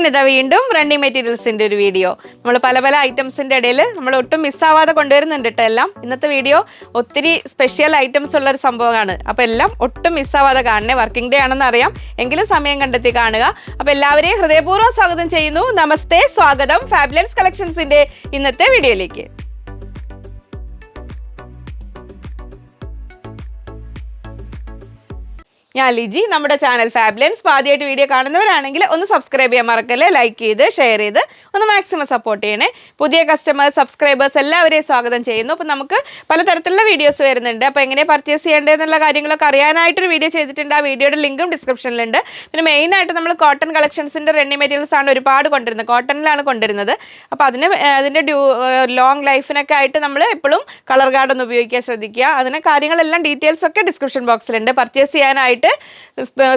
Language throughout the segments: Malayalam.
അങ്ങനെ ഇതാ വീണ്ടും റണ്ണിങ് മെറ്റീരിയൽസിന്റെ ഒരു വീഡിയോ നമ്മൾ പല പല ഐറ്റംസിന്റെ ഇടയിൽ നമ്മൾ ഒട്ടും മിസ്സാവാതെ കൊണ്ടുവരുന്നുണ്ട് കേട്ടോ എല്ലാം. ഇന്നത്തെ വീഡിയോ ഒത്തിരി സ്പെഷ്യൽ ഐറ്റംസ് ഉള്ള ഒരു സംഭവമാണ്. അപ്പോൾ എല്ലാം ഒട്ടും മിസ്സാവാതെ കാണണേ. വർക്കിംഗ് ഡേ ആണെന്ന് അറിയാം. എങ്കിലും സമയം കണ്ടെത്തി കാണുക. അപ്പോൾ എല്ലാവരെയും ഹൃദയപൂർവം സ്വാഗതം ചെയ്യുന്നു. നമസ്തേ സ്വാഗതം. ഫാബുലൻസ് കളക്ഷൻസിന്റെ ഇന്നത്തെ വീഡിയോയിലേക്ക് ഞാൻ ലിജി നമ്മുടെ ചാനൽ ഫാബ്ലൻസ് ആദ്യമായിട്ട് വീഡിയോ കാണുന്നവരാണെങ്കിൽ ഒന്ന് സബ്സ്ക്രൈബ് ചെയ്യാൻ മറക്കല്ലേ? ലൈക്ക് ചെയ്ത് ഷെയർ ചെയ്ത് ഒന്ന് മാക്സിമം സപ്പോർട്ട് ചെയ്യണേ. പുതിയ കസ്റ്റമേഴ്സ് സബ്സ്ക്രൈബേഴ്സ് എല്ലാവരെയും സ്വാഗതം ചെയ്യുന്നു. അപ്പോൾ നമുക്ക് പലതരത്തിലുള്ള വീഡിയോസ് വരുന്നുണ്ട്. അപ്പോൾ എങ്ങനെ പർച്ചേസ് ചെയ്യേണ്ടതെന്നുള്ള കാര്യങ്ങളൊക്കെ അറിയാനായിട്ടൊരു വീഡിയോ ചെയ്തിട്ടുണ്ട്. ആ വീഡിയോയുടെ ലിങ്കും ഡിസ്ക്രിപ്ഷനിലുണ്ട് പിന്നെ മെയിനായിട്ട് നമ്മൾ കോട്ടൺ കളക്ഷൻസിന്റെ റെഡി മെറ്റീരിയൽസ് ആണ് ഒരുപാട് കൊണ്ടുവരുന്നത്. കോട്ടണിലാണ് കൊണ്ടുവരുന്നത്. അപ്പോൾ അതിന് അതിന്റെ ഡ്യൂ ലോങ് ലൈഫിനൊക്കെ ആയിട്ട് നമ്മൾ എപ്പോഴും കളർ ഗാർഡ് ഒന്ന് ഉപയോഗിക്കാൻ ശ്രദ്ധിക്കുക. അതിന് കാര്യങ്ങളെല്ലാം ഡീറ്റെയിൽസ് ഒക്കെ ഡിസ്ക്രിപ്ഷൻ ബോക്സിലുണ്ട് പർച്ചേസ് ചെയ്യാനായിട്ട്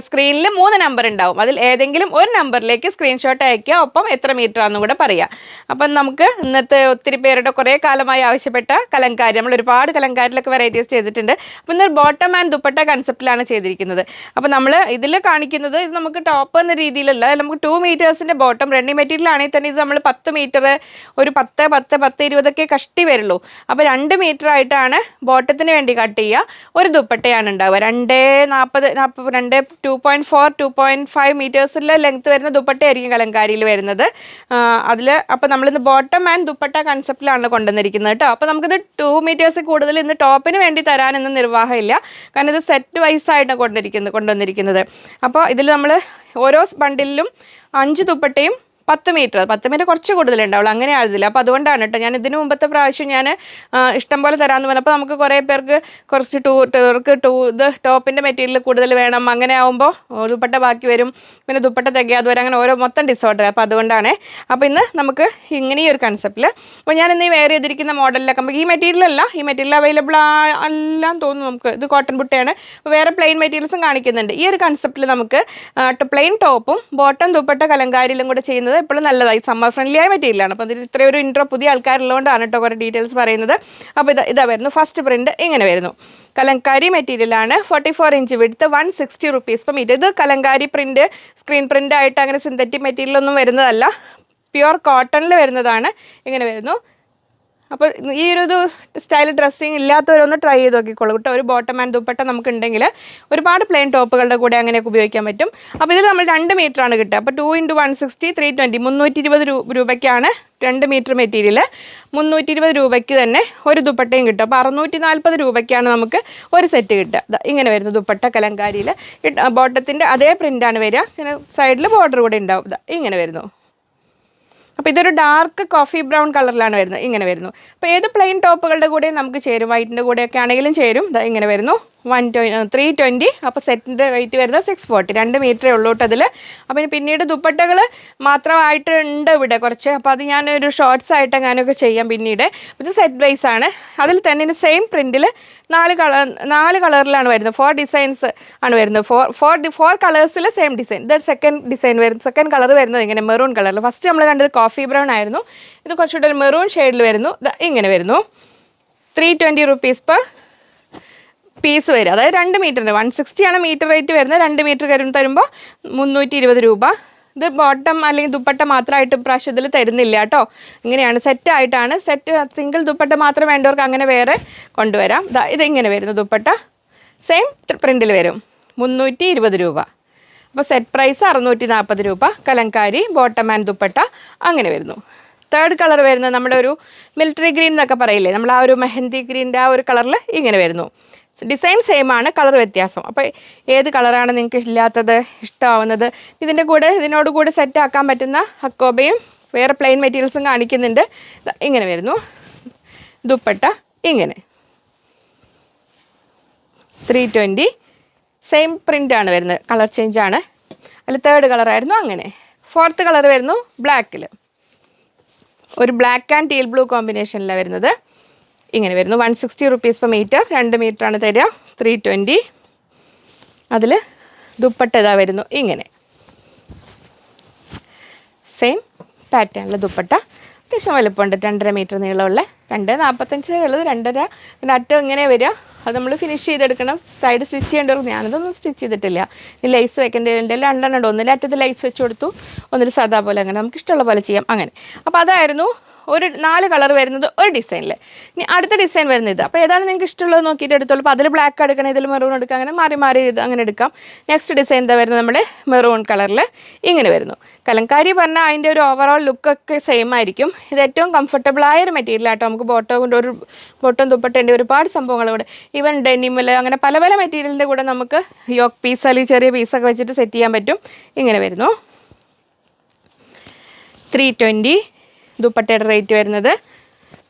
സ്ക്രീനിൽ മൂന്ന് നമ്പർ ഉണ്ടാവും. അതിൽ ഏതെങ്കിലും ഒരു നമ്പറിലേക്ക് സ്ക്രീൻഷോട്ട് അയക്കുക ഒപ്പം എത്ര മീറ്റർ ആണെന്നും കൂടെ പറയാം. അപ്പം നമുക്ക് ഇന്നത്തെ ഒത്തിരി പേരുടെ കുറേ കാലമായി ആവശ്യപ്പെട്ട കലങ്കാരി നമ്മൾ ഒരുപാട് കലങ്കാരിലൊക്കെ വെറൈറ്റീസ് ചെയ്തിട്ടുണ്ട്. അപ്പം ഇന്നൊരു ബോട്ടം ആൻഡ് ദുപ്പട്ട കൺസെപ്റ്റിലാണ് ചെയ്തിരിക്കുന്നത്. അപ്പം നമ്മൾ ഇതിൽ കാണിക്കുന്നത് ഇത് നമുക്ക് ടോപ്പ് എന്ന രീതിയിലല്ല. നമുക്ക് ടു മീറ്റേഴ്സിന്റെ ബോട്ടം റെഡി മെറ്റീരിയൽ ആണെങ്കിൽ തന്നെ ഇത് നമ്മൾ പത്ത് മീറ്റർ ഒരു പത്ത് പത്ത് പത്ത് ഇരുപതൊക്കെ കഷ്ടി വരുള്ളൂ. അപ്പോൾ രണ്ട് മീറ്റർ ആയിട്ടാണ് ബോട്ടത്തിന് വേണ്ടി കട്ട് ചെയ്യുക. ഒരു ദുപ്പട്ടയാണ് ഉണ്ടാവുക. രണ്ട് നാൽപ്പത് രണ്ട് two point four two point five മീറ്റേഴ്സിലെ length വരുന്ന ദുപ്പട്ടയായിരിക്കും കലങ്കാരിയിൽ വരുന്നത്. അതിൽ അപ്പോൾ നമ്മളിന്ന് ബോട്ടം ആൻഡ് ദുപ്പട്ട കൺസെപ്റ്റിലാണ് കൊണ്ടുവന്നിരിക്കുന്നത് കേട്ടോ അപ്പോൾ നമുക്കിത് ടു മീറ്റേഴ്സ് കൂടുതൽ ഇന്ന് ടോപ്പിന് വേണ്ടി തരാനൊന്നും നിർവാഹമില്ല. കാരണം ഇത് സെറ്റ് വൈസ് ആയിട്ടാണ് കൊണ്ടിരിക്കുന്നത് കൊണ്ടുവന്നിരിക്കുന്നത്. അപ്പോൾ ഇതിൽ നമ്മൾ ഓരോ ബണ്ടിലും അഞ്ച് ദുപ്പട്ടയും പത്ത് മീറ്റർ പത്ത് മീറ്റർ കുറച്ച് കൂടുതലുണ്ടാവുള്ളൂ അങ്ങനെ ആയിരുന്നില്ല അപ്പോൾ അതുകൊണ്ടാണ് കേട്ടോ ഞാൻ ഇതിന് മുമ്പത്തെ പ്രാവശ്യം ഞാൻ ഇഷ്ടം പോലെ തരാമെന്ന് പറഞ്ഞപ്പോൾ നമുക്ക് കുറേ പേർക്ക് കുറച്ച് ടൂ ടൂർക്ക് ടൂ ഇത് ടോപ്പിന്റെ മെറ്റീരിയൽ കൂടുതൽ വേണം. അങ്ങനെ ആകുമ്പോൾ ദുപ്പട്ട ബാക്കി വരും. പിന്നെ ദുപ്പട്ട തികയാതെ വരും. അങ്ങനെ ഓരോ മൊത്തം ഡിസോർഡർ അപ്പോൾ അതുകൊണ്ടാണ്. അപ്പോൾ ഇന്ന് നമുക്ക് ഇങ്ങനെ ഈ ഒരു കൺസെപ്റ്റിൽ അപ്പോൾ ഞാൻ ഇന്ന് വെയർ ചെയ്തിരിക്കുന്ന മോഡലിലൊക്കെ നമുക്ക് ഈ മെറ്റീരിയൽ അല്ല. ഈ മെറ്റീരിയൽ അവൈലബിൾ എല്ലാം തോന്നുന്നു നമുക്ക്. ഇത് കോട്ടൺ ബുട്ടയാണ് വേറെ പ്ലെയിൻ മെറ്റീരിയൽസും കാണിക്കുന്നുണ്ട്. ഈ ഒരു കൺസെപ്റ്റിൽ നമുക്ക് പ്ലെയിൻ ടോപ്പും ബോട്ടം ദുപ്പട്ട കലങ്കാരിയിലും കൂടെ ചെയ്യുന്നത് എപ്പോഴും നല്ലതായി സമ്മർ ഫ്രണ്ട്ലി ആയ മെറ്റീരിയലാണ് അപ്പോൾ ഇതിൽ ഇത്രയും ഒരു ഇൻട്രോ പുതിയ ആൾക്കാരുള്ളതുകൊണ്ടാണ് കേട്ടോ കുറേ ഡീറ്റെയിൽസ് പറയുന്നത്. അപ്പോൾ ഇത് ഇതാ വരുന്നു. ഫസ്റ്റ് പ്രിന്റ് ഇങ്ങനെ വരുന്നു. കലങ്കാരി മെറ്റീരിയലാണ് ഫോർട്ടി ഫോർ ഇഞ്ച് വിടുത്ത് വൺ സിക്സ്റ്റി റുപ്പീസ് ഇപ്പം ഇത് കലങ്കാരി പ്രിന്റ് സ്ക്രീൻ പ്രിന്റ് ആയിട്ട് അങ്ങനെ സിന്തറ്റിക് മെറ്റീരിയലൊന്നും വരുന്നതല്ല. പ്യുവർ കോട്ടണിൽ വരുന്നതാണ്. ഇങ്ങനെ വരുന്നു. അപ്പോൾ ഈ ഒരു സ്റ്റൈൽ ഡ്രസ്സിങ് ഇല്ലാത്തവരൊന്ന് ട്രൈ ചെയ്ത് നോക്കിക്കോളൂ കേട്ടോ. ഒരു ബോട്ടം ആൻഡ് ദുപ്പട്ട നമുക്കുണ്ടെങ്കിൽ ഒരുപാട് പ്ലെയിൻ ടോപ്പുകളുടെ കൂടെ അങ്ങനെയൊക്കെ ഉപയോഗിക്കാൻ പറ്റും. അപ്പോൾ ഇതിൽ നമ്മൾ രണ്ട് മീറ്റർ ആണ് കിട്ടുക. അപ്പോൾ two into one sixty three twenty മുന്നൂറ്റി ഇരുപത് രൂപയ്ക്കാണ് രണ്ട് മീറ്റർ മെറ്റീരിയൽ മുന്നൂറ്റി ഇരുപത് രൂപയ്ക്ക് തന്നെ ഒരു ദുപ്പട്ടയും കിട്ടും. അപ്പോൾ അറുന്നൂറ്റി നാൽപ്പത് രൂപയ്ക്കാണ് നമുക്ക് ഒരു സെറ്റ് കിട്ടുക. ഇങ്ങനെ വരുന്നത് ദുപ്പട്ട കലങ്കാരിയിൽ ബോട്ടത്തിന്റെ അതേ പ്രിന്റാണ് വരിക. പിന്നെ സൈഡിൽ ബോർഡർ കൂടെ ഉണ്ടാവും. ഇങ്ങനെ വരുന്നു. അപ്പോൾ ഇതൊരു ഡാർക്ക് കോഫി ബ്രൗൺ കളറിലാണ് വരുന്നത്. ഇങ്ങനെ വരുന്നു. അപ്പോൾ ഏത് പ്ലെയിൻ ടോപ്പുകളുടെ കൂടെയും നമുക്ക് ചേരും. വൈറ്റിന്റെ കൂടെയൊക്കെ ആണെങ്കിലും ചേരും. ഇങ്ങനെ വരുന്നു. വൺ ട്വൻ ത്രീ ട്വന്റി അപ്പോൾ സെറ്റിന്റെ റേറ്റ് വരുന്നത് സിക്സ് ഫോർട്ടി രണ്ട് മീറ്ററേ ഉള്ളൂ കേട്ടോ അതിൽ അപ്പം പിന്നീട് ദുപ്പട്ടകൾ മാത്രമായിട്ട് ഉണ്ട് ഇവിടെ കുറച്ച്. അപ്പോൾ അത് ഞാനൊരു ഷോർട്സ് ആയിട്ട് അങ്ങനെയൊക്കെ ചെയ്യാം പിന്നീട്. ഇത് സെറ്റ് വൈസ് ആണ്. അതിൽ തന്നെ സെയിം പ്രിന്റിൽ നാല് കളർ നാല് കളറിലാണ് വരുന്നത്. ഫോർ ഡിസൈൻസ് ആണ് വരുന്നത്. ഫോർ ഫോർ ഫോർ കളേഴ്സിൽ സെയിം ഡിസൈൻ ഇത് സെക്കൻഡ് ഡിസൈൻ വരുന്നത് സെക്കൻഡ് കളർ വരുന്നത് ഇങ്ങനെ മെറൂൺ കളറിൽ ഫസ്റ്റ് നമ്മൾ കണ്ടത് കോഫി ബ്രൗൺ ആയിരുന്നു. ഇത് കുറച്ചുകൂടെ ഒരു മെറൂൺ ഷെയ്ഡിൽ വരുന്നു. ഇങ്ങനെ വരുന്നു. Three twenty rupees per piece വരും. അതായത് രണ്ട് മീറ്ററിന് വൺ സിക്സ്റ്റിയാണ് മീറ്റർ റേറ്റ് വരുന്നത്. രണ്ട് മീറ്റർ കരും തരുമ്പോൾ മുന്നൂറ്റി ഇരുപത് രൂപ. ഇത് ബോട്ടം അല്ലെങ്കിൽ ദുപ്പട്ട മാത്രമായിട്ട് പ്രാവശ്യം ഇതിൽ തരുന്നില്ല കേട്ടോ. ഇങ്ങനെയാണ്. സെറ്റ് ആയിട്ടാണ്. സെറ്റ് സിംഗിൾ ദുപ്പട്ട മാത്രം വേണ്ടവർക്ക് അങ്ങനെ വേറെ കൊണ്ടുവരാം. ഇതിങ്ങനെ വരുന്നു ദുപ്പട്ട? സെയിം പ്രിന്റിൽ വരും. മുന്നൂറ്റി ഇരുപത് രൂപ. അപ്പോൾ സെറ്റ് പ്രൈസ് അറുന്നൂറ്റി നാൽപ്പത് രൂപ. കലങ്കാരി ബോട്ടം ആൻഡ് ദുപ്പട്ട അങ്ങനെ വരുന്നു. തേർഡ് കളർ വരുന്നത് നമ്മുടെ ഒരു മിലിറ്ററി ഗ്രീൻ എന്നൊക്കെ പറയില്ലേ? നമ്മൾ ആ ഒരു മെഹന്തി ഗ്രീന്റെ ആ ഒരു കളറിൽ ഇങ്ങനെ വരുന്നു. ഡിസൈൻ സെയിം ആണ് കളർ വ്യത്യാസം. അപ്പോൾ ഏത് കളറാണ് നിങ്ങൾക്ക് ഇല്ലാത്തത് ഇഷ്ടമാവുന്നത് ഇതിന്റെ കൂടെ ഇതിനോട് കൂടെ സെറ്റ് ആക്കാൻ പറ്റുന്ന ഹക്കോബയും വേറെ പ്ലെയിൻ മെറ്റീരിയൽസും കാണിക്കുന്നുണ്ട്. ഇങ്ങനെ വരുന്നു. ദുപ്പട്ട ഇങ്ങനെ. ത്രീ ട്വന്റി സെയിം ആണ് വരുന്നത്. കളർ ചേഞ്ച് ആണ്. അതിൽ തേർഡ് കളറായിരുന്നു അങ്ങനെ. ഫോർത്ത് കളർ വരുന്നു ബ്ലാക്കിൽ ഒരു ബ്ലാക്ക് ആൻഡ് ടീൽ ബ്ലൂ കോമ്പിനേഷനിലാണ് വരുന്നത്. ഇങ്ങനെ വരുന്നു. One sixty rupees per metre രണ്ട് മീറ്റർ ആണ് തരിക. ത്രീ ട്വന്റി അതിൽ ദുപ്പട്ട ഇതാ വരുന്നു. ഇങ്ങനെ. സെയിം പാറ്റേണിൽ ദുപ്പട്ട. അത്യാവശ്യം വലുപ്പമുണ്ട്. രണ്ടര മീറ്റർ നീളമുള്ള. രണ്ട് നാൽപ്പത്തഞ്ച് ഉള്ളത് രണ്ടര. പിന്നെ അറ്റം ഇങ്ങനെ വരിക. അത് നമ്മൾ ഫിനിഷ് ചെയ്തെടുക്കണം. സൈഡ് സ്റ്റിച്ച് ചെയ്യേണ്ടി വരും. ഞാനതൊന്നും സ്റ്റിച്ച് ചെയ്തിട്ടില്ല. ഇനി ലൈസ് വെക്കേണ്ടതിന്റെ രണ്ടെണ്ണം ഉണ്ട്. ഒന്നിൽ അറ്റത്ത് ലൈസ് വെച്ച് കൊടുത്തു. ഒന്നിൽ സാധാ പോലെ അങ്ങനെ. നമുക്ക് ഇഷ്ടമുള്ള പോലെ ചെയ്യാം. അങ്ങനെ. അപ്പോൾ അതായിരുന്നു ഒരു നാല് കളർ വരുന്നത് ഒരു ഡിസൈനിൽ ഇനി അടുത്ത ഡിസൈൻ വരുന്നത് ഇത്. അപ്പോൾ ഏതാണ് നിങ്ങൾക്ക് ഇഷ്ടമുള്ളത് നോക്കിയിട്ട് എടുത്തോളൂ. അപ്പോൾ അതിൽ ബ്ലാക്ക് എടുക്കണം ഇതിൽ മെറൂൺ എടുക്കാം അങ്ങനെ മാറി മാറി ഇത് അങ്ങനെ എടുക്കാം. നെക്സ്റ്റ് ഡിസൈൻ എന്താ വരുന്നത് നമ്മുടെ മെറൂൺ കളറിൽ ഇങ്ങനെ വരുന്നു. കലങ്കാരി പറഞ്ഞാൽ അതിന്റെ ഒരു ഓവറോൾ ലുക്കൊക്കെ സെയിം ആയിരിക്കും. ഇത് ഏറ്റവും കംഫർട്ടബിൾ ആയ ഒരു മെറ്റീരിയൽ ആട്ടോ. നമുക്ക് ബോട്ടോ കൊണ്ട് ഒരു ബോട്ടം തുപ്പട്ടേന്റെ ഒരുപാട് സംഭവങ്ങൾ ഇവിടെ. ഈവൻ ഡെനിമൽ അങ്ങനെ പല പല മെറ്റീരിയലിന്റെ കൂടെ നമുക്ക് യോക്ക് പീസ് അല്ലെങ്കിൽ ചെറിയ പീസൊക്കെ വെച്ചിട്ട് സെറ്റ് ചെയ്യാൻ പറ്റും. ഇങ്ങനെ വരുന്നു. ത്രീ ട്വന്റി ദുപ്പട്ടയുടെ റേറ്റ് വരുന്നത്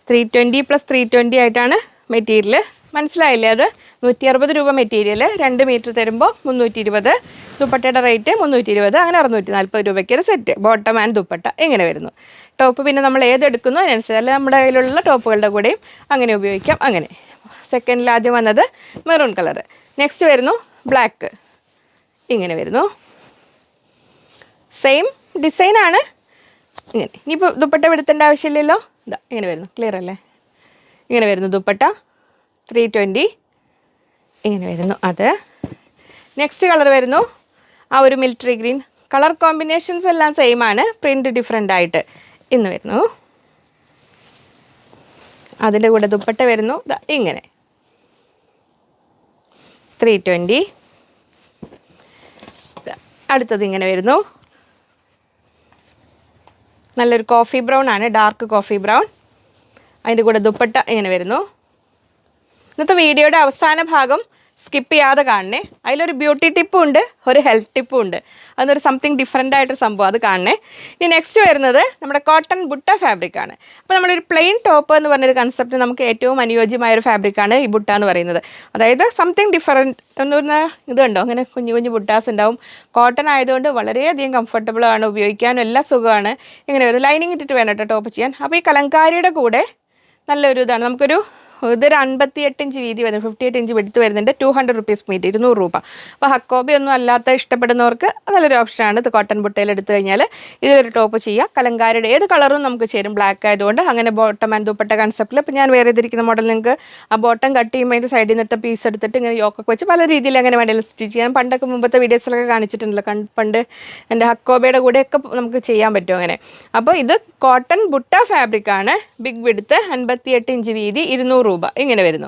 three twenty plus three twenty ആയിട്ടാണ് മെറ്റീരിയൽ മനസ്സിലായില്ലേ അത്? നൂറ്റി അറുപത് രൂപ മെറ്റീരിയൽ രണ്ട് മീറ്റർ തരുമ്പോൾ മുന്നൂറ്റി ഇരുപത് ദുപ്പട്ടയുടെ റേറ്റ് മുന്നൂറ്റി ഇരുപത് അങ്ങനെ അറുന്നൂറ്റി നാൽപ്പത് രൂപയ്ക്ക് ഒരു സെറ്റ് ബോട്ടം ആൻഡ് ദുപ്പട്ട എങ്ങനെ വരുന്നു. ടോപ്പ് പിന്നെ നമ്മൾ ഏതെടുക്കുന്നു അതിനനുസരിച്ച് അല്ലെങ്കിൽ നമ്മുടെ കയ്യിലുള്ള ടോപ്പുകളുടെ കൂടെയും അങ്ങനെ ഉപയോഗിക്കാം. അങ്ങനെ. സെക്കൻഡിൽ ആദ്യം വന്നത് മെറൂൺ കളർ നെക്സ്റ്റ് വരുന്നു ബ്ലാക്ക് ഇങ്ങനെ വരുന്നു. സെയിം ഡിസൈനാണ് ഇങ്ങനെ. ഇനിയിപ്പോൾ ദുപ്പട്ട വെടുത്തേണ്ട ആവശ്യമില്ലല്ലോ? ഇതാ ഇങ്ങനെ വരുന്നു. ക്ലിയർ അല്ലേ? ഇങ്ങനെ വരുന്നു ദുപ്പട്ട. ത്രീ ട്വന്റി ഇങ്ങനെ വരുന്നു അത്. നെക്സ്റ്റ് കളർ വരുന്നു. ആ ഒരു മിലിറ്ററി ഗ്രീൻ കളർ കോമ്പിനേഷൻസ് എല്ലാം സെയിം ആണ്. പ്രിന്റ് ഡിഫറെന്റ് ആയിട്ട് ഇന്ന് വരുന്നു. അതിന്റെ കൂടെ ദുപ്പട്ട വരുന്നു. ഇങ്ങനെ. ത്രീ ട്വന്റി അടുത്തത് ഇങ്ങനെ വരുന്നു. നല്ലൊരു കോഫി ബ്രൗൺ ആണ് ഡാർക്ക് കോഫി ബ്രൗൺ അതിന്റെ കൂടെ ദുപ്പട്ട ഇങ്ങനെ വരുന്നു. ഇന്നത്തെ വീഡിയോയുടെ അവസാന ഭാഗം സ്കിപ്പ് ചെയ്യാതെ കാണണേ. അതിലൊരു ബ്യൂട്ടി ടിപ്പും ഉണ്ട് ഒരു ഹെൽത്ത് ടിപ്പും ഉണ്ട്. അതൊരു സംതിങ് ഡിഫറെന്റ് ആയിട്ടൊരു സംഭവം അത് കാണണേ. ഇനി നെക്സ്റ്റ് വരുന്നത് നമ്മുടെ കോട്ടൺ ബുട്ട ഫാബ്രിക് ആണ്. അപ്പോൾ നമ്മളൊരു പ്ലെയിൻ ടോപ്പ് എന്ന് പറഞ്ഞൊരു കൺസെപ്റ്റ് നമുക്ക് ഏറ്റവും അനുയോജ്യമായ ഒരു ഫാബ്രിക്കാണ് ഈ ബുട്ട എന്ന് പറയുന്നത്. അതായത് സംതിങ് ഡിഫറെന്റ് എന്ന് പറഞ്ഞാൽ ഇതുണ്ടോ? അങ്ങനെ കുഞ്ഞു കുഞ്ഞു ബുട്ടാസ് ഉണ്ടാവും. കോട്ടൺ ആയതുകൊണ്ട് വളരെയധികം കംഫർട്ടബിൾ ആണ് ഉപയോഗിക്കാനും എല്ലാം സുഖമാണ്. ഇങ്ങനെ ഒരു ലൈനിങ് ഇട്ടിട്ട് വേണം കേട്ടോ ടോപ്പ് ചെയ്യാൻ. അപ്പോൾ ഈ കലങ്കാരിയുടെ കൂടെ നല്ലൊരു ഇതാണ്. നമുക്കൊരു ഇതൊരു അൻപത്തി എട്ട് ഇഞ്ച് വീതി വരുന്നത് ഫിഫ്റ്റി എയ്റ്റ് ഇഞ്ച് വെടുത്ത് വരുന്നുണ്ട്. ടു ഹൺഡ്രഡ് റുപ്പീസ് മീറ്റ് ഇരുന്നൂറ് രൂപ. അപ്പോൾ ഹക്കോബി ഒന്നും അല്ലാത്ത ഇഷ്ടപ്പെടുന്നവർക്ക് നല്ലൊരു ഓപ്ഷനാണ് ഇത് കോട്ടൺ ബുട്ടയിൽ എടുത്തു കഴിഞ്ഞാൽ ഇതിലൊരു ടോപ്പ് ചെയ്യുക കലങ്കാരുടെ ഏത് കളറും നമുക്ക് ചേരും. ബ്ലാക്ക് ആയതുകൊണ്ട് അങ്ങനെ ബോട്ടം ആൻഡ് ദുപ്പട്ട കൺസെപ്റ്റിൽ ഇപ്പോൾ ഞാൻ വേറെ ഇതിരിക്കുന്ന മോഡൽ നിങ്ങൾക്ക് ആ ബോട്ടം കട്ട് ചെയ്യുമ്പോൾ അതിന്റെ സൈഡിൽ നിന്നിട്ട് പീസ് എടുത്തിട്ട് ഇങ്ങനെ യോക്കൊക്കെ വെച്ച് പല രീതിയിൽ അങ്ങനെ വേണമെങ്കിലും സ്റ്റിച്ച് ചെയ്യാൻ പണ്ടൊക്കെ മുമ്പത്തെ വീഡിയോസിലൊക്കെ കാണിച്ചിട്ടുണ്ടല്ലോ. പണ്ട് എന്റെ ഹക്കോബയുടെ കൂടെയൊക്കെ നമുക്ക് ചെയ്യാൻ പറ്റും അങ്ങനെ. അപ്പോൾ ഇത് കോട്ടൺ ബുട്ട ഫാബ്രിക് ആണ്. ബിഗ് വിടുത്ത് അൻപത്തി എട്ട് ഇഞ്ച് വീതി ഇരുന്നൂറ് രൂപ. ഇങ്ങനെ വരുന്നു.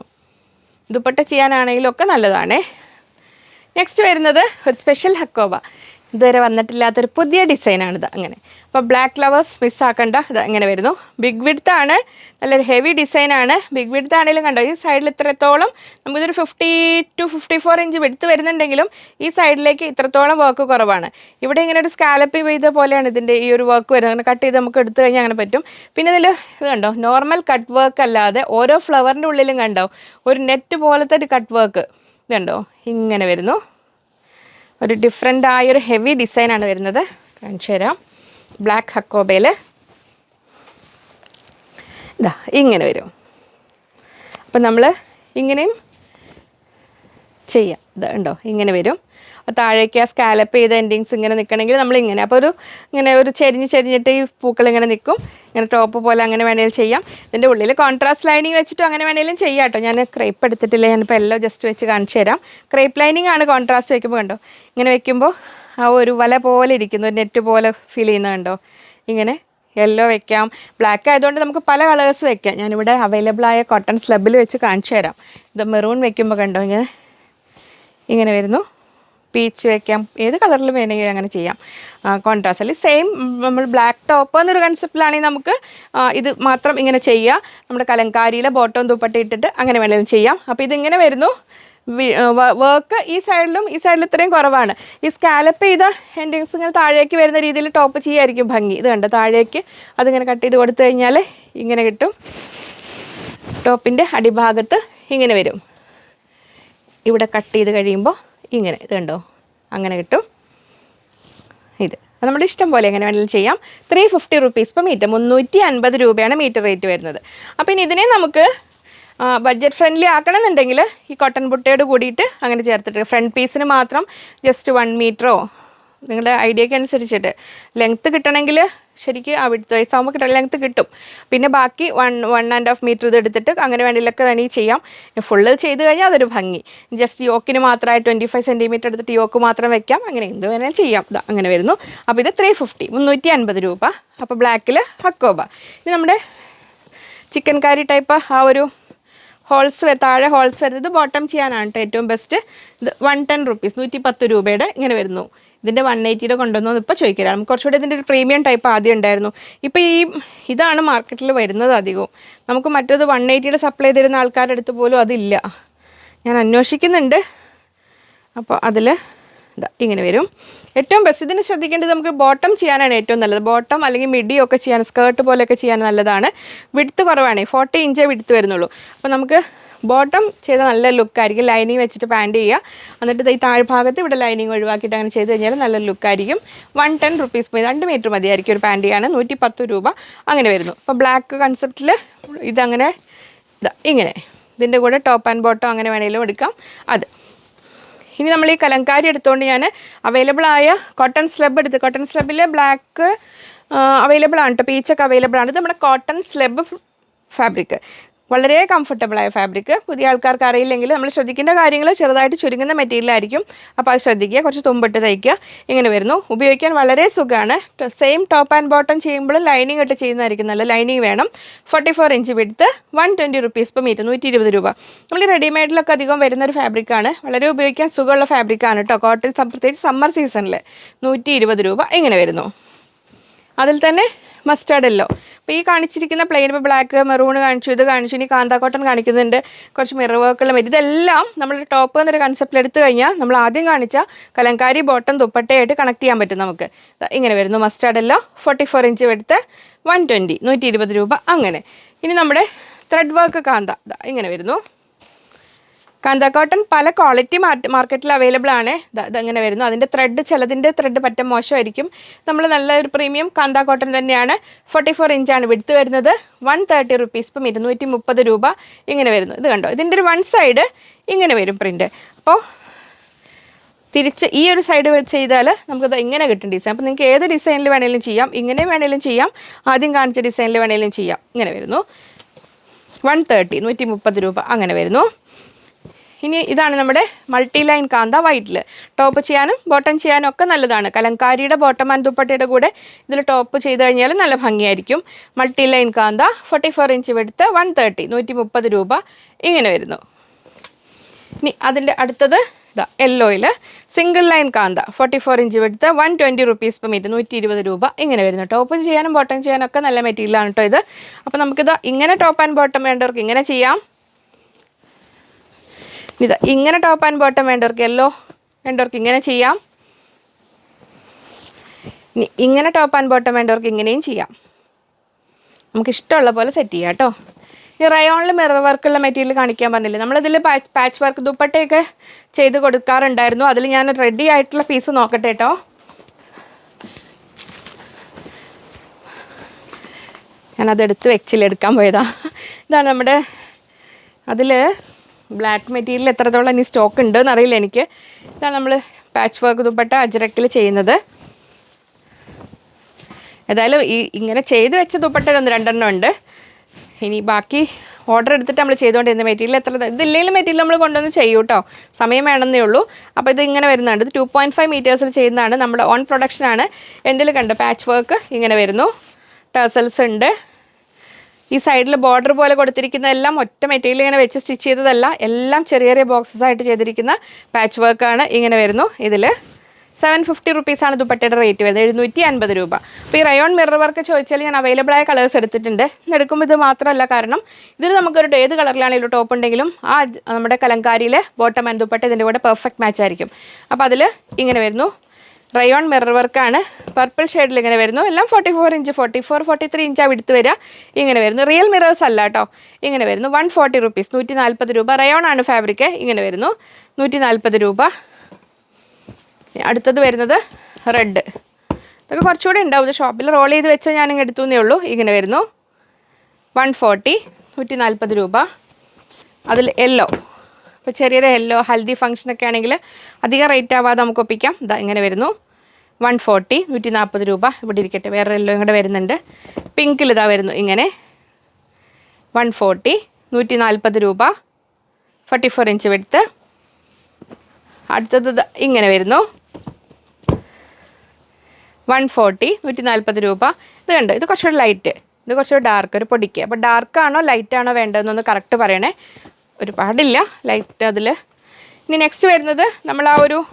ദുപ്പട്ട ചെയ്യാനാണെങ്കിലും ഒക്കെ നല്ലതാണേ. നെക്സ്റ്റ് വരുന്നത് ഒരു സ്പെഷ്യൽ ഹക്കോബ. ഇതുവരെ വന്നിട്ടില്ലാത്തൊരു പുതിയ ഡിസൈനാണിത് അങ്ങനെ. അപ്പോൾ ബ്ലാക്ക് ലവേഴ്സ് മിസ്സാക്കണ്ട ഇത് അങ്ങനെ വരുന്നു. ബിഗ് വിഡ്ത്ത് ആണ് നല്ലൊരു ഹെവി ഡിസൈനാണ് ബിഗ് വിഡ്ത്ത് ആണെങ്കിലും കണ്ടോ ഈ സൈഡിൽ ഇത്രത്തോളം നമുക്കിതൊരു fifty two fifty four inch വിടുത്ത് വരുന്നുണ്ടെങ്കിലും ഈ സൈഡിലേക്ക് ഇത്രത്തോളം വർക്ക് കുറവാണ്. ഇവിടെ ഇങ്ങനെ ഒരു സ്കാലപ്പ് ചെയ്ത പോലെയാണ് ഇതിന്റെ ഈ ഒരു വർക്ക് വരുന്നത്. അങ്ങനെ കട്ട് ചെയ്ത് നമുക്ക് എടുത്തു കഴിഞ്ഞാൽ അങ്ങനെ പറ്റും. പിന്നെ ഇതിൽ ഇത് കണ്ടോ നോർമൽ കട്ട് വർക്ക് അല്ലാതെ ഓരോ ഫ്ലവറിന്റെ ഉള്ളിലും കണ്ടോ ഒരു നെറ്റ് പോലത്തെ ഒരു കട്ട് വർക്ക് ഇതുണ്ടോ ഇങ്ങനെ വരുന്നു. ഒരു ഡിഫറെന്റ് ആയൊരു ഹെവി ഡിസൈനാണ് വരുന്നത്. കാണിച്ചു തരാം. ബ്ലാക്ക് ഹക്കോബയിൽ ഇതാ ഇങ്ങനെ വരും. അപ്പം നമ്മൾ ഇങ്ങനെയും ചെയ്യാം. ഇത് ഉണ്ടോ ഇങ്ങനെ വരും. താഴേക്ക് ആ സ്കാലപ്പ് ചെയ്ത എൻഡിങ്സ് ഇങ്ങനെ നിൽക്കണമെങ്കിൽ നമ്മൾ ഇങ്ങനെ അപ്പോൾ ഒരു ഇങ്ങനെ ഒരു ചെരിഞ്ഞ് ചെരിഞ്ഞിട്ട് ഈ പൂക്കൾ ഇങ്ങനെ നിൽക്കും ഇങ്ങനെ ടോപ്പ് പോലെ അങ്ങനെ വേണമെങ്കിലും ചെയ്യാം. ഇതിന്റെ ഉള്ളിൽ കോൺട്രാസ്റ്റ് ലൈനിങ് വെച്ചിട്ടും അങ്ങനെ വേണമെങ്കിലും ചെയ്യാം കേട്ടോ. ഞാൻ ക്രേപ്പ് എടുത്തിട്ടില്ല? ഞാനിപ്പോൾ എല്ലാം ജസ്റ്റ് വെച്ച് കാണിച്ചു തരാം. ക്രേപ്പ് ലൈനിങ് ആണ് കോൺട്രാസ്റ്റ് വെക്കുമ്പോൾ കണ്ടോ? ഇങ്ങനെ വെക്കുമ്പോൾ ആ ഒരു വല പോലെ ഇരിക്കുന്നു. ഒരു നെറ്റ് പോലെ ഫീൽ ചെയ്യുന്നത് കണ്ടോ? ഇങ്ങനെ യെല്ലോ വെക്കാം. ബ്ലാക്ക് ആയതുകൊണ്ട് നമുക്ക് പല കളേഴ്സ് വെക്കാം. ഞാനിവിടെ അവൈലബിൾ ആയ കോട്ടൺ സ്ലബിൽ വെച്ച് കാണിച്ചു തരാം. ഇത് മെറൂൺ വെക്കുമ്പോൾ കണ്ടോ? ഇങ്ങനെ ഇങ്ങനെ വരുന്നു. പീച്ച് വെക്കാം. ഏത് കളറിൽ വേണമെങ്കിലും അങ്ങനെ ചെയ്യാം. കോൺട്രാസ്റ്റ് അല്ലെങ്കിൽ സെയിം നമ്മൾ ബ്ലാക്ക് ടോപ്പ് എന്നൊരു കൺസെപ്റ്റിലാണെങ്കിൽ നമുക്ക് ഇത് മാത്രം ഇങ്ങനെ ചെയ്യുക നമ്മുടെ കലങ്കാരിയിലെ ബോട്ടവും ദുപ്പട്ട ഇട്ടിട്ട് അങ്ങനെ വേണമെങ്കിലും ചെയ്യാം. അപ്പോൾ ഇതിങ്ങനെ വരുന്നു. വർക്ക് ഈ സൈഡിലും ഈ സൈഡിൽ ഇത്രയും കുറവാണ്. ഈ സ്കാലപ്പ് ചെയ്ത എൻഡിങ്സ് ഇങ്ങനെ താഴേക്ക് വരുന്ന രീതിയിൽ ടോപ്പ് ചെയ്യായിരിക്കും ഭംഗി. ഇത് കണ്ടോ? താഴേക്ക് അതിങ്ങനെ കട്ട് ചെയ്ത് കൊടുത്തു കഴിഞ്ഞാൽ ഇങ്ങനെ കിട്ടും. ടോപ്പിന്റെ അടിഭാഗത്ത് ഇങ്ങനെ വരും. ഇവിടെ കട്ട് ചെയ്ത് കഴിയുമ്പോൾ ഇങ്ങനെ ഇത് കണ്ടോ? അങ്ങനെ കിട്ടും. ഇത്. അപ്പോൾ നമ്മുടെ ഇഷ്ടം പോലെ എങ്ങനെ വേണമെങ്കിലും ചെയ്യാം. ത്രീ ഫിഫ്റ്റി റുപ്പീസ് ഇപ്പം മീറ്റർ മുന്നൂറ്റി അൻപത് രൂപയാണ് മീറ്റർ റേറ്റ് വരുന്നത്. അപ്പോൾ ഇനി ഇതിനെ നമുക്ക് ബഡ്ജറ്റ് ഫ്രണ്ട്ലി ആക്കണമെന്നുണ്ടെങ്കിൽ ഈ കോട്ടൺ ബുട്ടയോട് കൂടിയിട്ട് അങ്ങനെ ചേർത്തിട്ട് ഫ്രണ്ട് പീസിന് മാത്രം ജസ്റ്റ് വൺ മീറ്ററോ നിങ്ങളുടെ ഐഡിയക്ക് അനുസരിച്ചിട്ട്. ലെങ്ത്ത് കിട്ടണമെങ്കിൽ ശരിക്കും ആ വിടുത്ത് വയസ്സാകുമ്പോൾ കിട്ടുന്ന ലെങ്ത് കിട്ടും. പിന്നെ ബാക്കി one one and half metre ഇത് എടുത്തിട്ട് അങ്ങനെ വേണ്ടിയിലൊക്കെ തന്നെ ചെയ്യാം. ഫുള്ള് ചെയ്ത് കഴിഞ്ഞാൽ അതൊരു ഭംഗി. ജസ്റ്റ് യോക്കിന് മാത്രമായി ട്വന്റി ഫൈവ് സെന്റിമീറ്റർ എടുത്തിട്ട് യോക്ക് മാത്രം വെക്കാം. അങ്ങനെ എന്ത് വേണേലും ചെയ്യാം. അങ്ങനെ വരുന്നു. അപ്പോൾ ഇത് ത്രീ ഫിഫ്റ്റി മുന്നൂറ്റി അൻപത് രൂപ. അപ്പോൾ ബ്ലാക്കിൽ ഹക്കോബ ഇനി നമ്മുടെ ചിക്കൻ കറി ടൈപ്പ് ആ ഒരു ഹോൾസ് താഴെ ഹോൾസ് വരുന്നത് ബോട്ടം ചെയ്യാനാണ് കേട്ടോ ഏറ്റവും ബെസ്റ്റ് ഇത് വൺ ടെൻ റുപ്പീസ് നൂറ്റി പത്ത് രൂപയുടെ ഇങ്ങനെ വരുന്നു. ഇതിന്റെ വൺ എയ്റ്റിയുടെ കൊണ്ടുവന്നു ഇപ്പോൾ ചോദിക്കില്ല നമുക്ക് കുറച്ചുകൂടി ഇതിന്റെ ഒരു പ്രീമിയം ടൈപ്പ് ആദ്യം ഉണ്ടായിരുന്നു. ഇപ്പോൾ ഈ ഇതാണ് മാർക്കറ്റിൽ വരുന്നത് അധികവും. നമുക്ക് മറ്റത് വൺ എയ്റ്റിയുടെ സപ്ലൈ തരുന്ന ആൾക്കാരുടെ അടുത്ത് പോലും അതില്ല. ഞാൻ അന്വേഷിക്കുന്നുണ്ട്. അപ്പോൾ അതിൽ ഇങ്ങനെ വരും. ഏറ്റവും ബെസ്റ്റ് ഇതിന് ശ്രദ്ധിക്കേണ്ടത് നമുക്ക് ബോട്ടം ചെയ്യാനാണ് ഏറ്റവും നല്ലത്. ബോട്ടം അല്ലെങ്കിൽ മിഡി ഒക്കെ ചെയ്യാൻ സ്കേർട്ട് പോലെയൊക്കെ ചെയ്യാൻ നല്ലതാണ്. വിടുത്ത് കുറവാണ്. ഫോർട്ടി ഇഞ്ചേ വിടുത്ത് വരുന്നുള്ളൂ. അപ്പോൾ നമുക്ക് ബോട്ടം ചെയ്ത നല്ല ലുക്കായിരിക്കും ലൈനിങ് വെച്ചിട്ട് പാന്റ് ചെയ്യുക. എന്നിട്ട് ഈ താഴ്ഭാഗത്ത് ഇവിടെ ലൈനിങ് ഒഴിവാക്കിയിട്ട് അങ്ങനെ ചെയ്ത് കഴിഞ്ഞാൽ നല്ല ലുക്കായിരിക്കും വൺ ടെൻ റുപ്പീസ് രണ്ട് മീറ്റർ മതിയായിരിക്കും ഒരു പാന്റ് ചെയ്യാൻ നൂറ്റി പത്ത് രൂപ അങ്ങനെ വരുന്നു. അപ്പോൾ ബ്ലാക്ക് കൺസെപ്റ്റിൽ ഇതങ്ങനെ ഇതാ ഇങ്ങനെ. ഇതിന്റെ കൂടെ ടോപ്പ് ആൻഡ് ബോട്ടം അങ്ങനെ വേണമെങ്കിലും എടുക്കാം. അത്. ഇനി നമ്മൾ ഈ കലങ്കാരി എടുത്തുകൊണ്ട് ഞാൻ അവൈലബിൾ ആയ കോട്ടൺ സ്ലബ് എടുത്ത്. കോട്ടൺ സ്ലബിൽ ബ്ലാക്ക് അവൈലബിൾ ആണ് കേട്ടോ പീച്ചൊക്കെ അവൈലബിൾ ആണ്. ഇത് നമ്മുടെ കോട്ടൺ സ്ലബ് ഫാബ്രിക് വളരെ കംഫർട്ടബിളായ ഫാബ്രിക് പുതിയ ആൾക്കാർക്ക് അറിയില്ലെങ്കിൽ നമ്മൾ ശ്രദ്ധിക്കേണ്ട കാര്യങ്ങൾ ചെറുതായിട്ട് ചുരുങ്ങുന്ന മെറ്റീരിയൽ ആയിരിക്കും. അപ്പോൾ അത് ശ്രദ്ധിക്കുക. കുറച്ച് തുമ്പിട്ട് തയ്ക്കുക. ഇങ്ങനെ വരുന്നു. ഉപയോഗിക്കാൻ വളരെ സുഖമാണ് സെയിം ടോപ്പ് ആൻഡ് ബോട്ടം ചെയ്യുമ്പോൾ ലൈനിങ് ഇട്ട് ചെയ്യുന്നതായിരിക്കും നല്ല ലൈനിങ് വേണം. ഫോർട്ടി ഫോർ ഇഞ്ച് വിടുത്ത് വൺ ട്വന്റി റുപ്പീസ് ഇപ്പം മീറ്റർ നൂറ്റി ഇരുപത് രൂപ. നമ്മൾ റെഡിമെയ്ഡിലൊക്കെ അധികം വരുന്ന ഒരു ഫാബ്രിക്കാണ് വളരെ ഉപയോഗിക്കാൻ സുഖമുള്ള ഫാബ്രിക്കാണ് കേട്ടോ കോട്ടൺ പ്രത്യേകിച്ച് സമ്മർ സീസണിൽ നൂറ്റി രൂപ ഇങ്ങനെ വരുന്നു. അതിൽ തന്നെ മസ്റ്റാർഡ് എല്ലോ അപ്പോൾ ഈ കാണിച്ചിരിക്കുന്ന പ്ലെയിൻ ഇപ്പോൾ ബ്ലാക്ക് മെറൂൺ കാണിച്ചു ഇത് കാണിച്ചു ഇനി കാന്താ കോട്ടൺ കാണിക്കുന്നുണ്ട്. കുറച്ച് മിറർ വരും ഇതെല്ലാം നമ്മൾ ടോപ്പ് എന്നൊരു കൺസെപ്റ്റിൽ എടുത്തു കഴിഞ്ഞാൽ നമ്മൾ ആദ്യം കാണിച്ച കലങ്കാരി ബോട്ടം ദുപ്പട്ടയായിട്ട് കണക്ട് ചെയ്യാൻ പറ്റും നമുക്ക്. ഇങ്ങനെ വരുന്നു mustard yellow forty four inch എടുത്ത് വൺ ട്വന്റി നൂറ്റി ഇരുപത് രൂപ അങ്ങനെ. ഇനി നമ്മുടെ ത്രെഡ് വർക്ക് കാന്ത. ഇങ്ങനെ വരുന്നു. കാന്ത കോട്ടൺ പല ക്വാളിറ്റി മാർക്കറ്റിൽ അവൈലബിൾ ആണ്. ഇതങ്ങനെ വരുന്നു. അതിന്റെ ത്രെഡ് ചിലതിന്റെ ത്രെഡ് പറ്റ മോശമായിരിക്കും. നമ്മൾ നല്ലൊരു പ്രീമിയം കാന്ത കോട്ടൺ തന്നെയാണ്. ഫോർട്ടി ഫോർ ഇഞ്ചാണ് വിടുത്ത് വരുന്നത്. വൺ തേർട്ടി റുപ്പീസ് ഇപ്പം ഇരുന്നൂറ്റി മുപ്പത് രൂപ ഇങ്ങനെ വരുന്നു. ഇത് കണ്ടോ? ഇതിന്റെ ഒരു വൺ സൈഡ് ഇങ്ങനെ വരും പ്രിന്റ് അപ്പോൾ തിരിച്ച് ഈ ഒരു സൈഡ് ചെയ്താൽ നമുക്കത് ഇങ്ങനെ കിട്ടും ഡിസൈൻ അപ്പോൾ നിങ്ങൾക്ക് ഏത് ഡിസൈനിൽ വേണമെങ്കിലും ചെയ്യാം. ഇങ്ങനെ വേണമെങ്കിലും ചെയ്യാം. ആദ്യം കാണിച്ച ഡിസൈനിൽ വേണമെങ്കിലും ചെയ്യാം. ഇങ്ങനെ വരുന്നു. വൺ തേർട്ടി നൂറ്റി മുപ്പത് രൂപ അങ്ങനെ വരുന്നു. ഇനി ഇതാണ് നമ്മുടെ മൾട്ടി ലൈൻ കാന്ത വൈറ്റിൽ ടോപ്പ് ചെയ്യാനും ബോട്ടം ചെയ്യാനും ഒക്കെ നല്ലതാണ്. കലങ്കാരിയുടെ ബോട്ടം ആൻഡ് ദുപ്പട്ടയുടെ കൂടെ ഇതിൽ ടോപ്പ് ചെയ്ത് കഴിഞ്ഞാൽ നല്ല ഭംഗിയായിരിക്കും. Multi line kantha forty four inch വെടുത്ത് one thirty നൂറ്റി മുപ്പത് രൂപ ഇങ്ങനെ വരുന്നു. ഇനി അതിന്റെ അടുത്തത് ഇതാ യെല്ലോയിൽ single line kantha forty four inch വെടുത്ത് one twenty rupees per metre നൂറ്റി ഇരുപത് രൂപ ഇങ്ങനെ വരുന്നു. ടോപ്പ് ചെയ്യാനും ബോട്ടം ചെയ്യാനും ഒക്കെ നല്ല മെറ്റീരിയലാണ് കേട്ടോ ഇത്. അപ്പോൾ നമുക്കിത് ഇങ്ങനെ ടോപ്പ് ആൻഡ് ബോട്ടം വേണ്ടവർക്ക് ഇങ്ങനെ ചെയ്യാം. ഇത് ഇങ്ങനെ ടോപ്പ് ആൻഡ് ബോട്ടം വേണ്ടവർക്ക് യെല്ലോ വേണ്ടവർക്ക് ഇങ്ങനെ ചെയ്യാം. ഇങ്ങനെ ടോപ്പ് ആൻഡ് ബോട്ടം വേണ്ടവർക്ക് ഇങ്ങനെയും ചെയ്യാം. നമുക്ക് ഇഷ്ടമുള്ള പോലെ സെറ്റ് ചെയ്യാം കേട്ടോ ഈ റയോണിൽ മിറർ വർക്കുള്ള മെറ്റീരിയൽ കാണിക്കാൻ പറഞ്ഞില്ലേ? നമ്മളിതിൽ പാച്ച് പാച്ച് വർക്ക് ദുപ്പട്ടയൊക്കെ ചെയ്ത് കൊടുക്കാറുണ്ടായിരുന്നു. അതിൽ ഞാൻ റെഡി ആയിട്ടുള്ള പീസ് നോക്കട്ടെ കേട്ടോ ഞാനത് എടുത്ത് വെച്ചില്ല എടുക്കാൻ പോയതാ. ഇതാണ് നമ്മുടെ അതിൽ ബ്ലാക്ക് മെറ്റീരിയൽ എത്രത്തോളം ഇനി സ്റ്റോക്ക് ഉണ്ട് എന്നറിയില്ല എനിക്ക്. ഇതാണ് നമ്മൾ പാച്ച് വർക്ക് ദുപ്പട്ട അജ്രക്കിൽ ചെയ്യുന്നത്. ഏതായാലും ഈ ഇങ്ങനെ ചെയ്ത് വെച്ച ദുപ്പട്ട ഒന്ന് രണ്ടെണ്ണം ഉണ്ട്. ഇനി ബാക്കി ഓർഡർ എടുത്തിട്ട് നമ്മൾ ചെയ്തുകൊണ്ടിരുന്ന മെറ്റീരിയൽ എത്ര ഇതില്ലെങ്കിലും മെറ്റീരിയൽ നമ്മൾ കൊണ്ടുവന്ന് ചെയ്യും കേട്ടോ സമയം വേണമെന്നേ ഉള്ളൂ. അപ്പോൾ ഇത് ഇങ്ങനെ വരുന്നുണ്ട്. ഇത് ടു പോയിന്റ് ഫൈവ് മീറ്റേഴ്സിൽ ചെയ്യുന്നതാണ്. നമ്മുടെ ഓൺ പ്രൊഡക്ഷനാണ് എന്റെ കണ്ട് പാച്ച് വർക്ക് ഇങ്ങനെ വരുന്നു. ടേസൽസ് ഉണ്ട്. ഈ സൈഡിൽ ബോർഡർ പോലെ കൊടുത്തിരിക്കുന്ന എല്ലാം ഒറ്റ മെറ്റീരിയൽ ഇങ്ങനെ വെച്ച് സ്റ്റിച്ച് ചെയ്തതല്ല എല്ലാം ചെറിയ ചെറിയ ബോക്സസ് ആയിട്ട് ചെയ്തിരിക്കുന്ന പാച്ച് വർക്കാണ് ഇങ്ങനെ വരുന്നു. ഇതിൽ സെവൻ ഫിഫ്റ്റി റുപ്പീസാണ് ദുപ്പട്ടയുടെ റേറ്റ് വരുന്നത് എഴുന്നൂറ്റി അൻപത് രൂപ. അപ്പോൾ ഈ റയോൺ മിറർ വർക്ക് ചോദിച്ചാൽ ഞാൻ അവൈലബിൾ ആയ കളേഴ്സ് എടുത്തിട്ടുണ്ട്. എടുക്കുമ്പോൾ ഇത് മാത്രമല്ല കാരണം ഇതിൽ നമുക്കൊരു ഏത് കളറിലാണെങ്കിലും ടോപ്പ് ഉണ്ടെങ്കിലും ആ നമ്മുടെ കലങ്കാരിയിലെ ബോട്ടം ആൻഡ് ദുപ്പട്ട ഇതിന്റെ കൂടെ പെർഫെക്റ്റ് മാച്ച് ആയിരിക്കും. അപ്പോൾ അതിൽ ഇങ്ങനെ വരുന്നു. റയോൺ മിറർ വർക്കാണ് പർപ്പിൾ ഷെയ്ഡിൽ ഇങ്ങനെ വരുന്നു. എല്ലാം forty four inch forty four forty three ഇഞ്ചാണ് അവിടുത്തെ വരിക. ഇങ്ങനെ വരുന്നു. റിയൽ മിറേഴ്സ് അല്ല കേട്ടോ ഇങ്ങനെ വരുന്നു. വൺ ഫോർട്ടി റുപ്പീസ് നൂറ്റി നാൽപ്പത് രൂപ. റയോൺ ആണ് ഫാബ്രിക് ഇങ്ങനെ വരുന്നു. നൂറ്റി നാൽപ്പത് രൂപ. അടുത്തത് വരുന്നത് റെഡ് ഇതൊക്കെ കുറച്ചുകൂടി ഉണ്ടാവും. ഷോപ്പിൽ റോൾ ചെയ്ത് വെച്ചാൽ ഞാൻ എടുത്തു എന്നേ ഉള്ളൂ. ഇങ്ങനെ വരുന്നു. വൺ ഫോർട്ടി നൂറ്റി നാൽപ്പത് രൂപ. അതിൽ യെല്ലോ ഇപ്പോൾ ചെറിയൊരു യെല്ലോ ഹൽദി ഫംഗ്ഷനൊക്കെ ആണെങ്കിൽ അധികം റേറ്റ് ആവാതെ നമുക്ക് ഒപ്പിക്കാം. ഇതാ ഇങ്ങനെ വരുന്നു. വൺ ഫോർട്ടി നൂറ്റി നാൽപ്പത് രൂപ ഇവിടെ ഇരിക്കട്ടെ. വേറെ എല്ലാം ഇങ്ങോട്ട് വരുന്നുണ്ട്. പിങ്കിൽ ഇതാ വരുന്നു ഇങ്ങനെ. വൺ ഫോർട്ടി നൂറ്റി നാൽപ്പത് രൂപ. ഫോർട്ടി ഫോർ ഇഞ്ച് വെടുത്ത് അടുത്തത് ഇങ്ങനെ വരുന്നു. വൺ ഫോർട്ടി നൂറ്റി നാൽപ്പത് രൂപ. ഇത് കണ്ടോ? ഇത് കുറച്ചുകൂടി ലൈറ്റ് ഇത് കുറച്ചുകൂടി ഡാർക്ക് ഒരു പൊടിക്ക്. അപ്പോൾ ഡാർക്കാണോ ലൈറ്റാണോ വേണ്ടതെന്നൊന്ന് കറക്റ്റ് പറയണേ. ഒരുപാടില്ല ലൈറ്റ് അതിൽ ഇനി നെക്സ്റ്റ് വരുന്നത് നമ്മൾ ആ ഒരു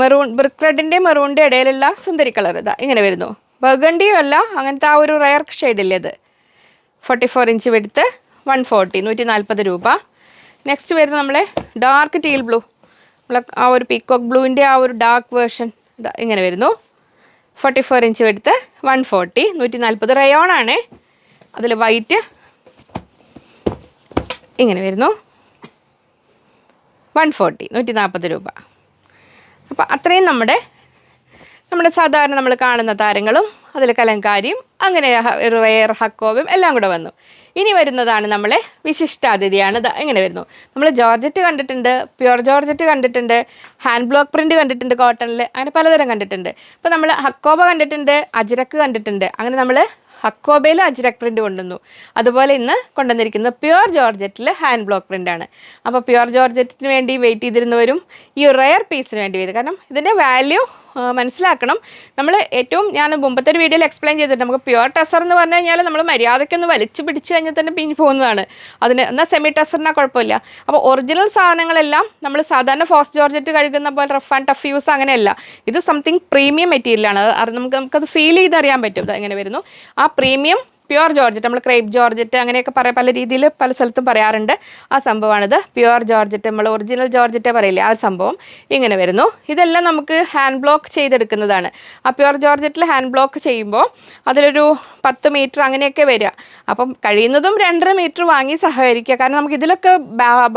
മെറൂൺ ബ്രിക്ക് റെഡിന്റെ മെറൂണിന്റെ ഇടയിലുള്ള സുന്ദരി കളർ ഇതാ ഇങ്ങനെ വരുന്നു. ബഗണ്ടിയും അല്ല അങ്ങനത്തെ ആ ഒരു റയർ ഷെയ്ഡില്ലേ ഇത്? Forty four inch വെടുത്ത് one forty നൂറ്റി നാൽപ്പത് രൂപ. നെക്സ്റ്റ് വരുന്നത് നമ്മളെ ഡാർക്ക് ടീൽ ബ്ലൂ നമ്മളെ ആ ഒരു പീക്കോക്ക് ബ്ലൂവിന്റെ ആ ഒരു ഡാർക്ക് വേർഷൻ ഇതാ ഇങ്ങനെ വരുന്നു. Forty four inch വെടുത്ത് one forty നൂറ്റി നാൽപ്പത് റയോൺ ആണ്. അതിൽ വൈറ്റ് ഇങ്ങനെ വരുന്നു. വൺ ഫോർട്ടി നൂറ്റി നാൽപ്പത് രൂപ. അപ്പോൾ അത്രയും നമ്മുടെ നമ്മുടെ സാധാരണ നമ്മൾ കാണുന്ന താരങ്ങളും അതിൽ കലങ്കാരിയും അങ്ങനെ റയർ ഹക്കോവും എല്ലാം കൂടെ വന്നു. ഇനി വരുന്നതാണ് നമ്മളെ വിശിഷ്ടാതിഥിയാണ്. ഇങ്ങനെ വരുന്നു. നമ്മൾ ജോർജറ്റ് കണ്ടിട്ടുണ്ട് പ്യുർ ജോർജറ്റ് കണ്ടിട്ടുണ്ട് ഹാൻഡ് ബ്ലോക്ക് പ്രിന്റ് കണ്ടിട്ടുണ്ട് കോട്ടണിൽ അങ്ങനെ പലതരം കണ്ടിട്ടുണ്ട്. ഇപ്പോൾ നമ്മൾ ഹക്കോബ കണ്ടിട്ടുണ്ട് അജിരക്ക് കണ്ടിട്ടുണ്ട്. അങ്ങനെ നമ്മൾ ഹക്കോബയിൽ അജ്രക് പ്രിന്റ് കൊണ്ടുവന്നു. അതുപോലെ ഇന്ന് കൊണ്ടുവന്നിരിക്കുന്നത് പ്യുവർ ജോർജറ്റിൽ ഹാൻഡ് ബ്ലോക്ക് പ്രിന്റ് ആണ്. അപ്പോൾ പ്യുവർ ജോർജറ്റിന് വേണ്ടി വെയിറ്റ് ചെയ്തിരുന്നവരും ഈ റയർ പീസിന് വേണ്ടി വരും കാരണം ഇതിന്റെ വാല്യൂ മനസ്സിലാക്കണം. നമ്മൾ ഏറ്റവും ഞാൻ മുമ്പത്തെ ഒരു വീഡിയോയിൽ എക്സ്പ്ലെയിൻ ചെയ്തിട്ടുണ്ട്. നമുക്ക് പ്യുവർ ടെസർ എന്ന് പറഞ്ഞു കഴിഞ്ഞാൽ നമ്മൾ മര്യാദയ്ക്കൊന്ന് വലിച്ചു പിടിച്ച് കഴിഞ്ഞാൽ തന്നെ പിഞ്ഞ് പോകുന്നതാണ്. അതിന് എന്നാൽ സെമി ടെസറിനാ കുഴപ്പമില്ല. അപ്പോൾ ഒറിജിനൽ സാധനങ്ങളെല്ലാം നമ്മൾ സാധാരണ ഫോസ്റ്റ് ജോർജറ്റ് കഴുകുന്ന പോലെ റഫ് ആൻഡ് ടഫ് യൂസ് അങ്ങനെയല്ല. ഇത് സംതിങ് പ്രീമിയം മെറ്റീരിയലാണ് അത് നമുക്ക് നമുക്കത് ഫീൽ ചെയ്തറിയാൻ പറ്റും. അത് എങ്ങനെ വരുന്നു? ആ പ്രീമിയം പ്യുവർ ജോർജറ്റ് നമ്മൾ ക്രേപ്പ് ജോർജറ്റ് അങ്ങനെയൊക്കെ പറയാം പല രീതിയിൽ പല സ്ഥലത്തും പറയാറുണ്ട്. ആ സംഭവമാണിത്. പ്യുവർ ജോർജറ്റ് നമ്മൾ ഒറിജിനൽ ജോർജറ്റേ പറയില്ലേ ആ സംഭവം ഇങ്ങനെ വരുന്നു. ഇതെല്ലാം നമുക്ക് ഹാൻഡ് ബ്ലോക്ക് ചെയ്തെടുക്കുന്നതാണ്. ആ പ്യുവർ ജോർജറ്റിൽ ഹാൻഡ് ബ്ലോക്ക് ചെയ്യുമ്പോൾ അതിലൊരു പത്ത് മീറ്റർ അങ്ങനെയൊക്കെ വരിക. അപ്പം കഴിയുന്നതും രണ്ടര മീറ്റർ വാങ്ങി സഹകരിക്കുക. കാരണം നമുക്ക് ഇതിലൊക്കെ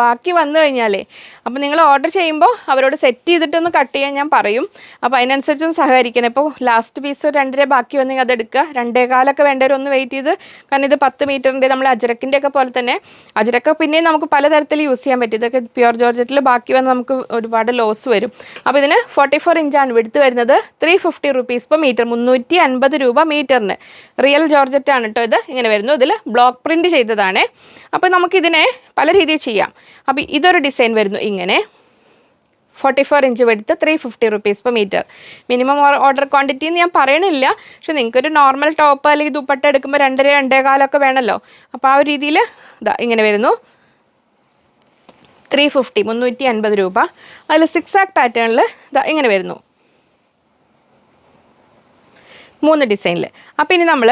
ബാക്കി വന്നു കഴിഞ്ഞാലേ അപ്പം നിങ്ങൾ ഓർഡർ ചെയ്യുമ്പോൾ അവരോട് സെറ്റ് ചെയ്തിട്ടൊന്ന് കട്ട് ചെയ്യാൻ ഞാൻ പറയും. അപ്പോൾ അതിനനുസരിച്ചൊന്ന് സഹകരിക്കണം. ഇപ്പോൾ ലാസ്റ്റ് പീസ് രണ്ടര ബാക്കി വന്നെങ്കിൽ അത് എടുക്കുക. രണ്ടേ കാലൊക്കെ വേണ്ടവരൊന്ന് വെയിറ്റ് ചെയ്ത്. കാരണം ഇത് പത്ത് മീറ്ററിന്റെ നമ്മൾ അജരക്കിന്റെ ഒക്കെ പോലെ തന്നെ. അജരക്ക പിന്നെയും നമുക്ക് പലതരത്തിൽ യൂസ് ചെയ്യാൻ പറ്റും. ഇതൊക്കെ പ്യുവർ ജോർജറ്റിൽ ബാക്കി വന്ന് നമുക്ക് ഒരുപാട് ലോസ് വരും. അപ്പോൾ ഇതിന് ഫോർട്ടി ഫോർ ഇഞ്ചാണ് വിടുത്ത് വരുന്നത്. Three fifty rupees per metre മുന്നൂറ്റി അൻപത് രൂപ മീറ്ററിന്. റിയൽ ജോർജറ്റ് ആണ് കേട്ടോ ഇത്. ഇങ്ങനെ വരുന്നു. ഇതിൽ ബ്ലോക്ക് പ്രിന്റ് ചെയ്തതാണ്. അപ്പോൾ നമുക്കിതിനെ പല രീതിയിൽ ചെയ്യാം. അപ്പോൾ ഇതൊരു ഡിസൈൻ വരുന്നു. ഇങ്ങനെ. Forty four inch വെടുത്ത് three fifty rupees per metre minimum order quantity എന്ന് ഞാൻ പറയണില്ല. പക്ഷെ നിങ്ങൾക്കൊരു നോർമൽ ടോപ്പ് അല്ലെങ്കിൽ ദുപ്പട്ട എടുക്കുമ്പോൾ രണ്ടര രണ്ടേ കാലമൊക്കെ വേണമല്ലോ അപ്പോൾ ആ ഒരു രീതിയിൽ ഇതാ ഇങ്ങനെ വരുന്നു. ത്രീ ഫിഫ്റ്റി മുന്നൂറ്റി അൻപത് രൂപ. അതിൽ സിക്സ് ആക്ക് പാറ്റേണിൽ ഇതാ ഇങ്ങനെ വരുന്നു. മൂന്ന് ഡിസൈനിൽ അപ്പോൾ ഇനി നമ്മൾ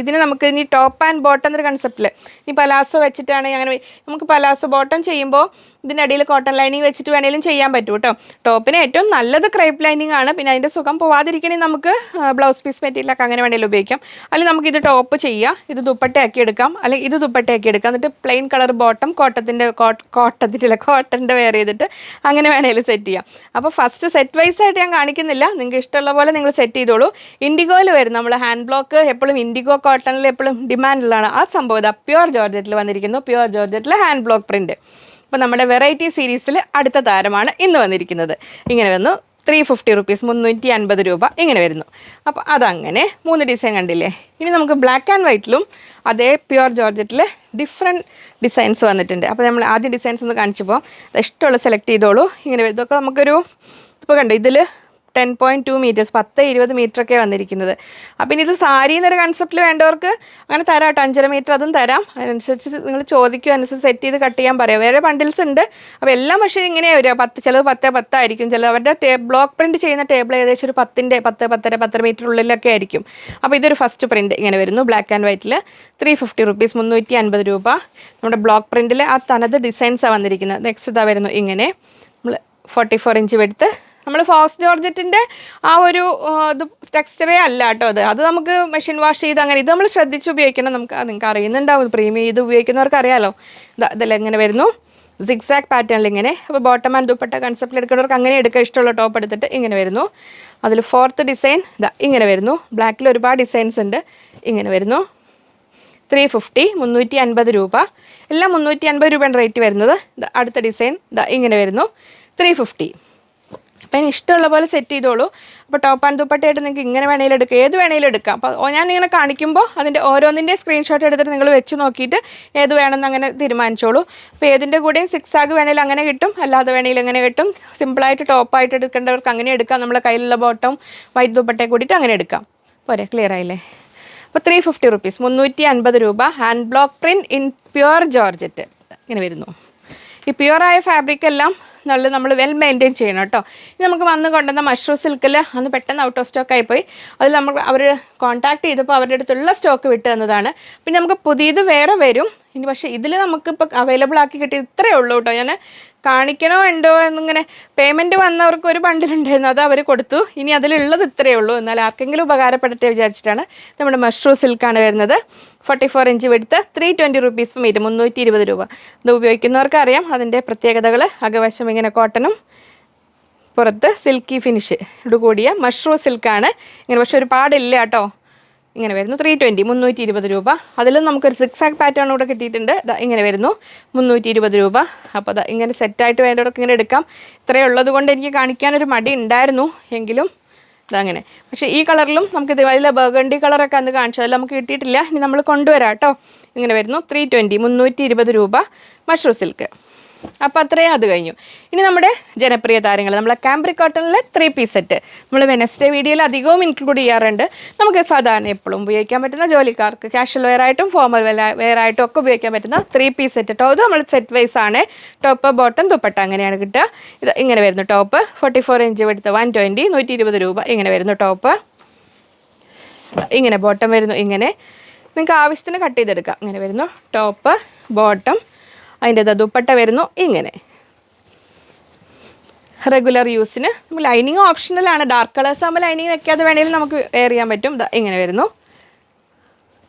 ഇതിന് നമുക്ക് ഇനി ടോപ്പ് ആൻഡ് ബോട്ടം എന്നൊരു കൺസെപ്റ്റിൽ ഇനി പലാസോ വെച്ചിട്ടാണെങ്കിൽ അങ്ങനെ നമുക്ക് പലാസോ ബോട്ടം ചെയ്യുമ്പോൾ ഇതിന്റെ അടിയിൽ കോട്ടൺ ലൈനിങ് വെച്ചിട്ട് വേണേലും ചെയ്യാൻ പറ്റും കേട്ടോ ടോപ്പിന് ഏറ്റവും നല്ലത് ക്രൈപ്പ് ലൈനിങ് ആണ്. പിന്നെ അതിന്റെ സുഖം പോവാതിരിക്കണമെങ്കിൽ നമുക്ക് ബ്ലൗസ് പീസ് മെറ്റീരിയലൊക്കെ അങ്ങനെ വേണേലും ഉപയോഗിക്കാം. അല്ലെങ്കിൽ നമുക്ക് ഇത് ടോപ്പ് ചെയ്യാം. ഇത് ദുപ്പട്ടയാക്കി എടുക്കാം. അല്ലെങ്കിൽ ഇത് ദുപ്പട്ടയാക്കി എടുക്കാം. എന്നിട്ട് പ്ലെയിൻ കളർ ബോട്ടം കോട്ടത്തിന്റെ കോട്ടത്തിന്റെ കോട്ടന്റെ വെയർ ചെയ്തിട്ട് അങ്ങനെ വേണേലും സെറ്റ് ചെയ്യാം. അപ്പോൾ ഫസ്റ്റ് സെറ്റ് വൈസ് ആയിട്ട് ഞാൻ കാണിക്കുന്നില്ല. നിങ്ങൾക്ക് ഇഷ്ടമുള്ള പോലെ നിങ്ങൾ സെറ്റ് ചെയ്തോളൂ. ഇൻഡിഗോയിൽ വരും നമ്മൾ ഹാൻഡ് ബ്ലോക്ക് എപ്പോഴും ഇൻഡിഗോ കോട്ടണിൽ എപ്പോഴും ഡിമാൻഡിലാണ് ആ സംഭവം ഇതാ പ്യുവർ ജോർജറ്റിൽ വന്നിരിക്കുന്നു. പ്യുവർ ജോർജറ്റിൽ ഹാൻഡ് ബ്ലോക്ക് പ്രിന്റ് അപ്പോൾ നമ്മുടെ വെറൈറ്റി സീരീസിൽ അടുത്ത താരമാണ് ഇന്ന് വന്നിരിക്കുന്നത്. ഇങ്ങനെ വന്നു ത്രീ ഫിഫ്റ്റി റുപ്പീസ് മുന്നൂറ്റി അൻപത് രൂപ ഇങ്ങനെ വരുന്നു. അപ്പോൾ അതങ്ങനെ മൂന്ന് ഡിസൈൻ കണ്ടില്ലേ? ഇനി നമുക്ക് ബ്ലാക്ക് ആൻഡ് വൈറ്റിലും അതേ പ്യുവർ ജോർജറ്റിൽ ഡിഫറെന്റ് ഡിസൈൻസ് വന്നിട്ടുണ്ട്. അപ്പോൾ നമ്മൾ ആദ്യം ഡിസൈൻസ് ഒന്ന് കാണിച്ചപ്പോൾ ഇഷ്ടമുള്ള സെലക്ട് ചെയ്തോളൂ. ഇങ്ങനെ വരുന്നതൊക്കെ നമുക്കൊരു ഇപ്പോൾ കണ്ടു ഇതിൽ ടെൻ പോയിന്റ് ടു മീറ്റേഴ്സ് പത്ത് ഇരുപത് മീറ്റർ ഒക്കെ വന്നിരിക്കുന്നത്. അപ്പം ഇനി ഇത് സാരി എന്നൊരു കൺസെപ്റ്റിൽ വേണ്ടവർക്ക് അങ്ങനെ തരാം കേട്ടോ. അഞ്ചര മീറ്റർ അതും തരാം. അതിനനുസരിച്ച് നിങ്ങൾ ചോദിക്കും അനുസരിച്ച് സെറ്റ് ചെയ്ത് കട്ട് ചെയ്യാൻ പറയാം. വേറെ ബണ്ടിൽസ് ഉണ്ട്. അപ്പോൾ എല്ലാം പക്ഷേ ഇങ്ങനെയാണ് വരിക. പത്ത് ചിലത് പത്ത് പത്തായിരിക്കും. ചിലത് അവരുടെ ടേ ബ്ലോക്ക് പ്രിന്റ് ചെയ്യുന്ന ടേബിൾ ഏകദേശം ഒരു പത്തിന്റെ പത്ത് പത്തര പത്തര മീറ്റർ ഉള്ളിലൊക്കെ ആയിരിക്കും. അപ്പോൾ ഇതൊരു ഫസ്റ്റ് പ്രിന്റ് ഇങ്ങനെ വരുന്നു. ബ്ലാക്ക് ആൻഡ് വൈറ്റിൽ ത്രീ ഫിഫ്റ്റി റുപ്പീസ് മുന്നൂറ്റി അൻപത് രൂപ. നമ്മുടെ ബ്ലോക്ക് പ്രിന്റിൽ ആ തനത് ഡിസൈൻസാണ് വന്നിരിക്കുന്നത്. നെക്സ്റ്റ് ഇതാ വരുന്നു ഇങ്ങനെ. നമ്മൾ ഫോർട്ടി ഫോർ ഇഞ്ച് വെടുത്ത് നമ്മൾ ഫോക്സ് ജോർജറ്റിന്റെ ആ ഒരു ഇത് ടെക്സ്ചറേ അല്ല കേട്ടോ അത്. അത് നമുക്ക് മെഷീൻ വാഷ് ചെയ്ത് അങ്ങനെ ഇത് നമ്മൾ ശ്രദ്ധിച്ച് ഉപയോഗിക്കണം. നമുക്ക് നിങ്ങൾക്ക് അറിയുന്നുണ്ടാവും. പ്രീമിയം ഇത് ഉപയോഗിക്കുന്നവർക്ക് അറിയാലോ. ഇതാ ഇതെല്ലാം ഇങ്ങനെ വരുന്നു. സിക്സാക് പാറ്റേണിൽ ഇങ്ങനെ. അപ്പോൾ ബോട്ടം ആൻഡ് ദുപ്പട്ട കൺസെപ്റ്റിൽ എടുക്കുന്നവർക്ക് അങ്ങനെ എടുക്കുക ഇഷ്ടമുള്ള ടോപ്പ് എടുത്തിട്ട് ഇങ്ങനെ വരുന്നു. അതിൽ ഫോർത്ത് ഡിസൈൻ ഇതാ ഇങ്ങനെ വരുന്നു. ബ്ലാക്കിൽ ഒരുപാട് ഡിസൈൻസ് ഉണ്ട്. ഇങ്ങനെ വരുന്നു. ത്രീ ഫിഫ്റ്റി മുന്നൂറ്റി അൻപത് രൂപ. എല്ലാം മുന്നൂറ്റി അൻപത് രൂപയാണ് റേറ്റ് വരുന്നത്. അടുത്ത ഡിസൈൻ ഇതാ ഇങ്ങനെ വരുന്നു. ത്രീ ഫിഫ്റ്റി അതിന് ഇഷ്ടമുള്ള പോലെ സെറ്റ് ചെയ്തോളൂ. അപ്പോൾ ടോപ്പ് ആൻഡ് ദുപ്പട്ടയായിട്ട് നിങ്ങൾക്ക് ഇങ്ങനെ വേണമെങ്കിലും എടുക്കാം. ഏത് വേണമെങ്കിലും എടുക്കാം. അപ്പോൾ ഞാൻ ഇങ്ങനെ കാണിക്കുമ്പോൾ അതിന്റെ ഓരോന്നിന്റെ സ്ക്രീൻഷോട്ട് എടുത്തിട്ട് നിങ്ങൾ വെച്ച് നോക്കിയിട്ട് ഏത് വേണമെന്ന് അങ്ങനെ തീരുമാനിച്ചോളൂ. അപ്പോൾ ഏതിന്റെ കൂടെയും സിക്സ് ആഗ് വേണമെങ്കിൽ അങ്ങനെ കിട്ടും. അല്ലാതെ വേണമെങ്കിൽ അങ്ങനെ കിട്ടും. സിമ്പിളായിട്ട് ടോപ്പായിട്ട് എടുക്കേണ്ടവർക്ക് അങ്ങനെ എടുക്കാം. നമ്മളെ കയ്യിലുള്ള ബോട്ടം വൈറ്റ് ദുപ്പട്ടയെ കൂടിയിട്ട് അങ്ങനെ എടുക്കാം. പോരെ ക്ലിയർ ആയില്ലേ? അപ്പോൾ ത്രീ ഫിഫ്റ്റി റുപ്പീസ് മുന്നൂറ്റി അൻപത് രൂപ hand block print in pure georgette ഇങ്ങനെ വരുന്നു. ഈ പ്യുവറായ ഫാബ്രിക് എല്ലാം നല്ല നമ്മൾ വെൽ മെയിന്റെയിൻ ചെയ്യണം കേട്ടോ. ഇനി നമുക്ക് വന്ന് കൊണ്ടുവന്ന മഷ്റൂം സിൽക്കിൽ അന്ന് പെട്ടെന്ന് ഔട്ട് ഓഫ് സ്റ്റോക്ക് ആയിപ്പോയി. അതിൽ നമ്മൾ അവർ കോൺടാക്ട് ചെയ്തപ്പോൾ അവരുടെ അടുത്തുള്ള സ്റ്റോക്ക് വിട്ട് തന്നതാണ്. പിന്നെ നമുക്ക് പുതിയത് വേറെ വരും. ഇനി പക്ഷേ ഇതിൽ നമുക്കിപ്പോൾ അവൈലബിൾ ആക്കി കിട്ടി ഇത്രയേ ഉള്ളൂ കേട്ടോ. ഞാൻ കാണിക്കണോ ഉണ്ടോ എന്നിങ്ങനെ പേയ്മെന്റ് വന്നവർക്ക് ഒരു ബണ്ടിലുണ്ടായിരുന്നു അത് അവർ കൊടുത്തു. ഇനി അതിലുള്ളത് ഇത്രയേ ഉള്ളൂ. എന്നാൽ ആർക്കെങ്കിലും ഉപകാരപ്പെടട്ടെ വിചാരിച്ചിട്ടാണ് നമ്മുടെ മഷ്റൂം സിൽക്കാണ് വരുന്നത്. Forty four inch വെടുത്ത് three twenty rupees metre മുന്നൂറ്റി ഇരുപത് രൂപ. ഇത് ഉപയോഗിക്കുന്നവർക്ക് അറിയാം അതിന്റെ പ്രത്യേകതകൾ അകവശം ഇങ്ങനെ കോട്ടനും പുറത്ത് സിൽക്കി ഫിനിഷ് ഇട് കൂടിയ മഷ്റൂം സിൽക്കാണ് ഇങ്ങനെ പക്ഷെ ഒരുപാടില്ല കേട്ടോ. ഇങ്ങനെ വരുന്നു. ത്രീ ട്വന്റി മുന്നൂറ്റി ഇരുപത് രൂപ. അതിലും നമുക്കൊരു സിക്സ് ആക്ക് പാറ്റേൺ കൂടെ കിട്ടിയിട്ടുണ്ട്. ഇങ്ങനെ വരുന്നു. മുന്നൂറ്റി ഇരുപത് രൂപ അപ്പോൾ ഇങ്ങനെ സെറ്റായിട്ട് വേണ്ടവർക്ക് ഇങ്ങനെ എടുക്കാം. ഇത്രയുള്ളത് കൊണ്ട് എനിക്ക് കാണിക്കാനൊരു മടി ഉണ്ടായിരുന്നു. എങ്കിലും ഇതങ്ങനെ. പക്ഷേ ഈ കളറിലും നമുക്ക് ഇതുപോലെ ബർഗണ്ടി കളറൊക്കെ അന്ന് കാണിച്ചത് നമുക്ക് കിട്ടിയിട്ടില്ല. ഇനി നമ്മൾ കൊണ്ടുവരാം കേട്ടോ. ഇങ്ങനെ വരുന്നു. ത്രീ ട്വന്റി മുന്നൂറ്റി ഇരുപത് രൂപ മഷ്റൂ സിൽക്ക്. അപ്പോൾ അത്രയും അത് കഴിഞ്ഞു. ഇനി നമ്മുടെ ജനപ്രിയ താരങ്ങൾ നമ്മളെ ക്യാമ്പ്രി കോട്ടണിലെ ത്രീ പീസ് സെറ്റ് നമ്മൾ വെനസ്ഡേ വീഡിയോയിൽ അധികവും ഇൻക്ലൂഡ് ചെയ്യാറുണ്ട്. നമുക്ക് സാധാരണ എപ്പോഴും ഉപയോഗിക്കാൻ പറ്റുന്ന ജോലിക്കാർക്ക് കാഷ്വൽ വെയർ ആയിട്ടും ഫോമൽ വെയർ ആയിട്ടും ഒക്കെ ഉപയോഗിക്കാൻ പറ്റുന്ന ത്രീ പീസ് സെറ്റ് ഇത് നമ്മൾ സെറ്റ് വൈസ് ആണ്. ടോപ്പ് ബോട്ടം ദുപ്പട്ട അങ്ങനെയാണ് കിട്ടുക. ഇത് ഇങ്ങനെ വരുന്നു. ടോപ്പ് ഫോർട്ടി ഫോർ ഇഞ്ച് എടുത്ത് വൺ ട്വന്റി നൂറ്റി ഇരുപത് രൂപ ഇങ്ങനെ വരുന്നു ടോപ്പ് ഇങ്ങനെ ബോട്ടം വരുന്നു ഇങ്ങനെ. നിങ്ങൾക്ക് ആവശ്യത്തിന് കട്ട് ചെയ്തെടുക്കാം. ഇങ്ങനെ വരുന്നു. ടോപ്പ് ബോട്ടം അതിന്റെ ദുപ്പട്ട വരുന്നു ഇങ്ങനെ. റെഗുലർ യൂസിന് ലൈനിങ് ഓപ്ഷണലാണ് ഡാർക്ക് കളേഴ്സ് ആകുമ്പോൾ ലൈനിങ് വെക്കാതെ വേണമെങ്കിലും നമുക്ക് വെയർ ചെയ്യാൻ പറ്റും. ഇങ്ങനെ വരുന്നു.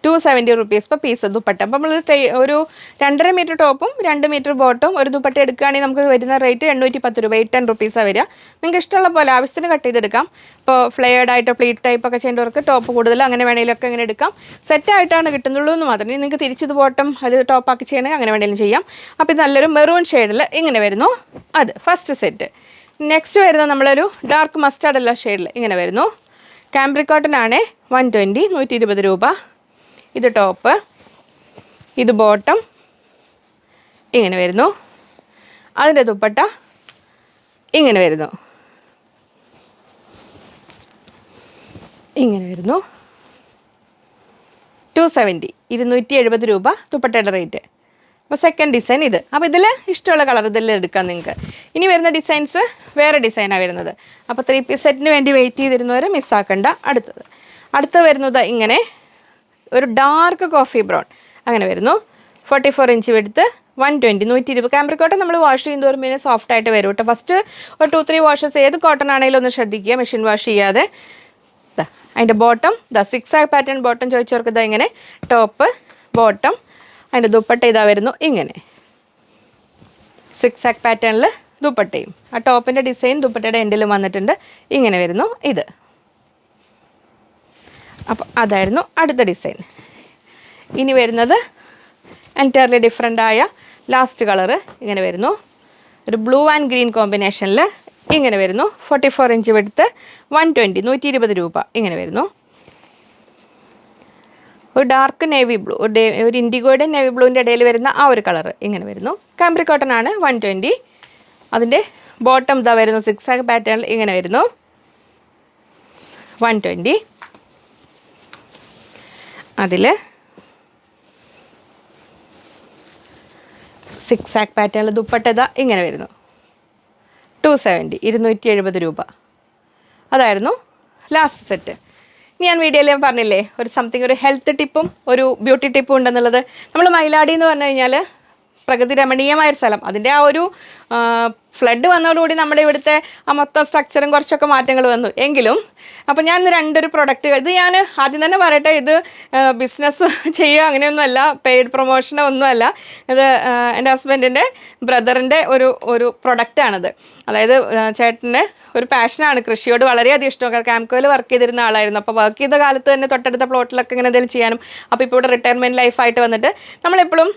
ടു സെവന്റി റുപ്പീസ് ഇപ്പോൾ പീസ് ദുപ്പട്ട. അപ്പോൾ നമ്മൾ ഒരു രണ്ടര മീറ്റർ ടോപ്പും രണ്ട് മീറ്റർ ബോട്ടും ഒരു ദുപ്പട്ട എടുക്കുകയാണെങ്കിൽ നമുക്ക് വരുന്ന റേറ്റ് എണ്ണൂറ്റി പത്ത് രൂപ എയ്റ്റ് ടെൻ റുപ്പീസാണ് വരിക. നിങ്ങൾക്ക് ഇഷ്ടമുള്ള പോലെ ആവശ്യത്തിന് കട്ട് ചെയ്തെടുക്കാം. ഇപ്പോൾ ഫ്ലെയർഡ് ആയിട്ട് പ്ലീറ്റ് ടൈപ്പ് ഒക്കെ ചെയ്യേണ്ടവർക്ക് ടോപ്പ് കൂടുതൽ അങ്ങനെ വേണമെങ്കിലൊക്കെ ഇങ്ങനെ എടുക്കാം. സെറ്റായിട്ടാണ് കിട്ടുന്നുള്ളൂ എന്ന് മാത്രം. ഇനി നിങ്ങൾക്ക് തിരിച്ചത് ബോട്ടം അത് ടോപ്പാക്കി ചെയ്യണമെങ്കിൽ അങ്ങനെ വേണമെങ്കിലും ചെയ്യാം. അപ്പോൾ ഇത് നല്ലൊരു മെറൂൺ ഷെയ്ഡിൽ ഇങ്ങനെ വരുന്നു. അത് ഫസ്റ്റ് സെറ്റ് നെക്സ്റ്റ് വരുന്നത് നമ്മളൊരു ഡാർക്ക് മസ്റ്റാർഡ് അല്ല ഷെയ്ഡിൽ ഇങ്ങനെ വരുന്നു. കാംബ്രിക് കോട്ടൺ ആണ് വൺ ട്വന്റി നൂറ്റി ഇരുപത് രൂപ. ഇത് ടോപ്പ് ഇത് ബോട്ടം ഇങ്ങനെ വരുന്നു. അതിന്റെ ദുപ്പട്ട ഇങ്ങനെ വരുന്നു. ഇങ്ങനെ വരുന്നു. ടു സെവന്റി ഇരുന്നൂറ്റി എഴുപത് രൂപ ദുപ്പട്ടയുടെ റേറ്റ് അപ്പോൾ സെക്കൻഡ് ഡിസൈൻ ഇത്. അപ്പോൾ ഇതിൽ ഇഷ്ടമുള്ള കളർ ഇതിൽ എടുക്കാം നിങ്ങൾക്ക്. ഇനി വരുന്ന ഡിസൈൻസ് വേറെ ഡിസൈനാണ് വരുന്നത്. അപ്പോൾ ത്രീ പീസ് സെറ്റിന് വേണ്ടി വെയിറ്റ് ചെയ്തിരുന്നവരെ മിസ്സാക്കണ്ട അടുത്തത്. അടുത്ത വരുന്നത് ഇങ്ങനെ ഒരു ഡാർക്ക് കോഫി ബ്രൗൺ അങ്ങനെ വരുന്നു. ഫോർട്ടി ഫോർ ഇഞ്ച് എടുത്ത് വൺ ട്വന്റി നൂറ്റി ഇരുപത് ക്യാമ്പ്രിക് കോട്ടൺ നമ്മൾ വാഷ് ചെയ്യുന്നതോറും പിന്നെ സോഫ്റ്റ് ആയിട്ട് വരും കേട്ടോ ഫസ്റ്റ് ഒരു ടു ത്രീ വാഷസ് ഏത് കോട്ടൺ ആണെങ്കിലും ഒന്ന് ശ്രദ്ധിക്കുക മെഷീൻ വാഷ് ചെയ്യാതെ. അതിന്റെ ബോട്ടം ദ സിക്സ് ആ പാറ്റേൺ ബോട്ടം ചോദിച്ചവർക്ക് ഇതാ ഇങ്ങനെ. ടോപ്പ് ബോട്ടം അതിന്റെ ദുപ്പട്ട ഇതാ വരുന്നു ഇങ്ങനെ. സിക്സ് ആക് പാറ്റേണിൽ ദുപ്പട്ടയും. ആ ടോപ്പിന്റെ ഡിസൈൻ ദുപ്പട്ടയുടെ എൻഡിലും വന്നിട്ടുണ്ട് ഇങ്ങനെ വരുന്നു ഇത്. അപ്പോൾ അതായിരുന്നു അടുത്ത ഡിസൈൻ. ഇനി വരുന്നത് എന്റയർലി ഡിഫറെന്റ് ആയ ലാസ്റ്റ് കളറ് ഇങ്ങനെ വരുന്നു. ഒരു ബ്ലൂ ആൻഡ് ഗ്രീൻ കോമ്പിനേഷനിൽ ഇങ്ങനെ വരുന്നു. Forty four inch വെടുത്ത് one twenty നൂറ്റി ഇരുപത് രൂപ ഇങ്ങനെ വരുന്നു. ഒരു ഡാർക്ക് നേവി ബ്ലൂ ഒരു ഇൻഡിഗോയുടെ നേവി ബ്ലൂവിന്റെ ഇടയിൽ വരുന്ന ആ ഒരു കളർ ഇങ്ങനെ വരുന്നു. കാംബ്രി കോട്ടൺ ആണ് വൺ ട്വന്റി അതിന്റെ ബോട്ടം ഇതാ വരുന്നു സിക്സ് ആഗ് പാറ്റേണിൽ ഇങ്ങനെ വരുന്നു. വൺ ട്വന്റി അതിൽ സിക്സ് ആക്ക് പാറ്റേണിൽ ദുപ്പട്ടത ഇങ്ങനെ വരുന്നു. ടു സെവന്റി ഇരുന്നൂറ്റി എഴുപത് രൂപ. അതായിരുന്നു ലാസ്റ്റ് സെറ്റ് ഇനി ഞാൻ വീഡിയോയിൽ ഞാൻ പറഞ്ഞില്ലേ ഒരു സംതിങ് ഒരു ഹെൽത്ത് ടിപ്പും ഒരു ബ്യൂട്ടി ടിപ്പും ഉണ്ടെന്നുള്ളത്. നമ്മൾ മൈലാടി എന്ന് പറഞ്ഞു കഴിഞ്ഞാൽ പ്രകൃതി രമണീയമായ ഒരു സ്ഥലം. അതിന്റെ ആ ഒരു ഫ്ലഡ് വന്നതോടുകൂടി നമ്മുടെ ഇവിടുത്തെ ആ മൊത്തം സ്ട്രക്ചറും കുറച്ചൊക്കെ മാറ്റങ്ങൾ വന്നു. എങ്കിലും അപ്പോൾ ഞാൻ ഇന്ന് രണ്ടൊരു പ്രൊഡക്റ്റ് ഇത് ഞാൻ ആദ്യം തന്നെ പറയട്ടെ ഇത് ബിസിനസ് ചെയ്യുക അങ്ങനെയൊന്നുമല്ല പെയ്ഡ് പ്രൊമോഷനോ ഒന്നുമല്ല. ഇത് എന്റെ ഹസ്ബൻഡിന്റെ ബ്രദറിന്റെ ഒരു ഒരു പ്രൊഡക്റ്റാണിത് അതായത് ചേട്ടന് ഒരു പാഷനാണ് കൃഷിയോട് വളരെയധികം ഇഷ്ടം. ക്യാമ്പ്കോയിൽ വർക്ക് ചെയ്തിരുന്ന ആളായിരുന്നു. അപ്പോൾ വർക്ക് ചെയ്ത കാലത്ത് തന്നെ തൊട്ടടുത്ത പ്ലോട്ടിലൊക്കെ ഇങ്ങനെ എന്തെങ്കിലും ചെയ്യാനും അപ്പോൾ ഇപ്പോൾ ഇവിടെ റിട്ടയർമെന്റ് ലൈഫായിട്ട് വന്നിട്ട് നമ്മളെപ്പോഴും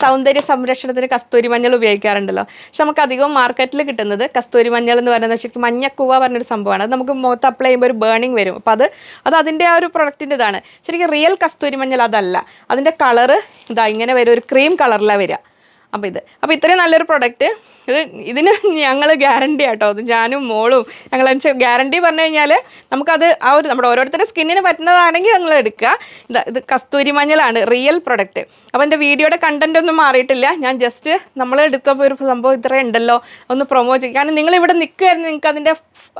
സൗന്ദര്യ സംരക്ഷണത്തിന് കസ്തൂരി മഞ്ഞൾ ഉപയോഗിക്കാറുണ്ടല്ലോ. പക്ഷെ നമുക്ക് അധികവും മാർക്കറ്റിൽ കിട്ടുന്നത് കസ്തൂരി മഞ്ഞൾ എന്ന് പറയുന്നത് ശരിക്കും മഞ്ഞക്കൂവ പറഞ്ഞൊരു സംഭവമാണ്. അത് നമുക്ക് മുഖത്ത് അപ്ലൈ ചെയ്യുമ്പോൾ ഒരു ബേണിംഗ് വരും. അപ്പോൾ അത് അത് അതിന്റെ ആ ഒരു പ്രൊഡക്റ്റിന്റെ ഇതാണ്. ശരിക്കും റിയൽ കസ്തൂരി മഞ്ഞൾ അതല്ല. അതിന്റെ കളറ് ഇതാ ഇങ്ങനെ വരും. ഒരു ക്രീം കളറിലാണ് വരിക. അപ്പോൾ ഇത് അപ്പോൾ ഇത്രയും നല്ലൊരു പ്രൊഡക്റ്റ് ഇത് ഇതിന് ഞങ്ങൾ ഗ്യാരണ്ടി ആട്ടോ. അത് ഞാനും മോളും ഞങ്ങൾ ഗ്യാരണ്ടി പറഞ്ഞു കഴിഞ്ഞാൽ നമുക്കത് ആ ഒരു നമ്മുടെ ഓരോരുത്തരുടെ സ്കിന്നിന് പറ്റുന്നതാണെങ്കിൽ ഞങ്ങൾ എടുക്കുക. ഇത് ഇത് കസ്തൂരി മഞ്ഞളാണ് റിയൽ പ്രൊഡക്റ്റ് അപ്പോൾ എന്റെ വീഡിയോയുടെ കണ്ടന്റ് ഒന്നും മാറിയിട്ടില്ല. ഞാൻ ജസ്റ്റ് നമ്മൾ എടുത്തപ്പോൾ ഒരു സംഭവം ഇത്ര ഉണ്ടല്ലോ. ഒന്ന് പ്രൊമോ ചെയ്യും. കാരണം നിങ്ങൾ ഇവിടെ നിൽക്കുകയായിരുന്നു നിങ്ങൾക്ക് അതിന്റെ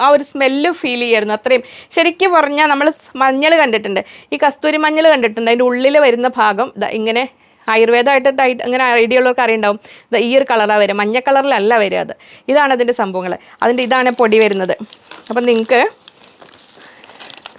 ആ ഒരു സ്മെല്ല് ഫീൽ ചെയ്യായിരുന്നു അത്രയും. ശരിക്കും പറഞ്ഞാൽ നമ്മൾ മഞ്ഞൾ കണ്ടിട്ടുണ്ട്. ഈ കസ്തൂരി മഞ്ഞൾ കണ്ടിട്ടുണ്ട്. അതിന്റെ ഉള്ളിൽ വരുന്ന ഭാഗം ഇങ്ങനെ ആയുർവേദമായിട്ട് ടൈറ്റ് അങ്ങനെ ഐഡിയ ഉള്ളവർക്ക് അറിയുണ്ടാവും. ഈ ഒരു കളറാണ് വരിക മഞ്ഞ കളറിലല്ല വരിക അത്. ഇതാണ് അതിന്റെ സംഭവങ്ങൾ അതിന്റെ ഇതാണ് പൊടി വരുന്നത്. അപ്പം നിങ്ങൾക്ക്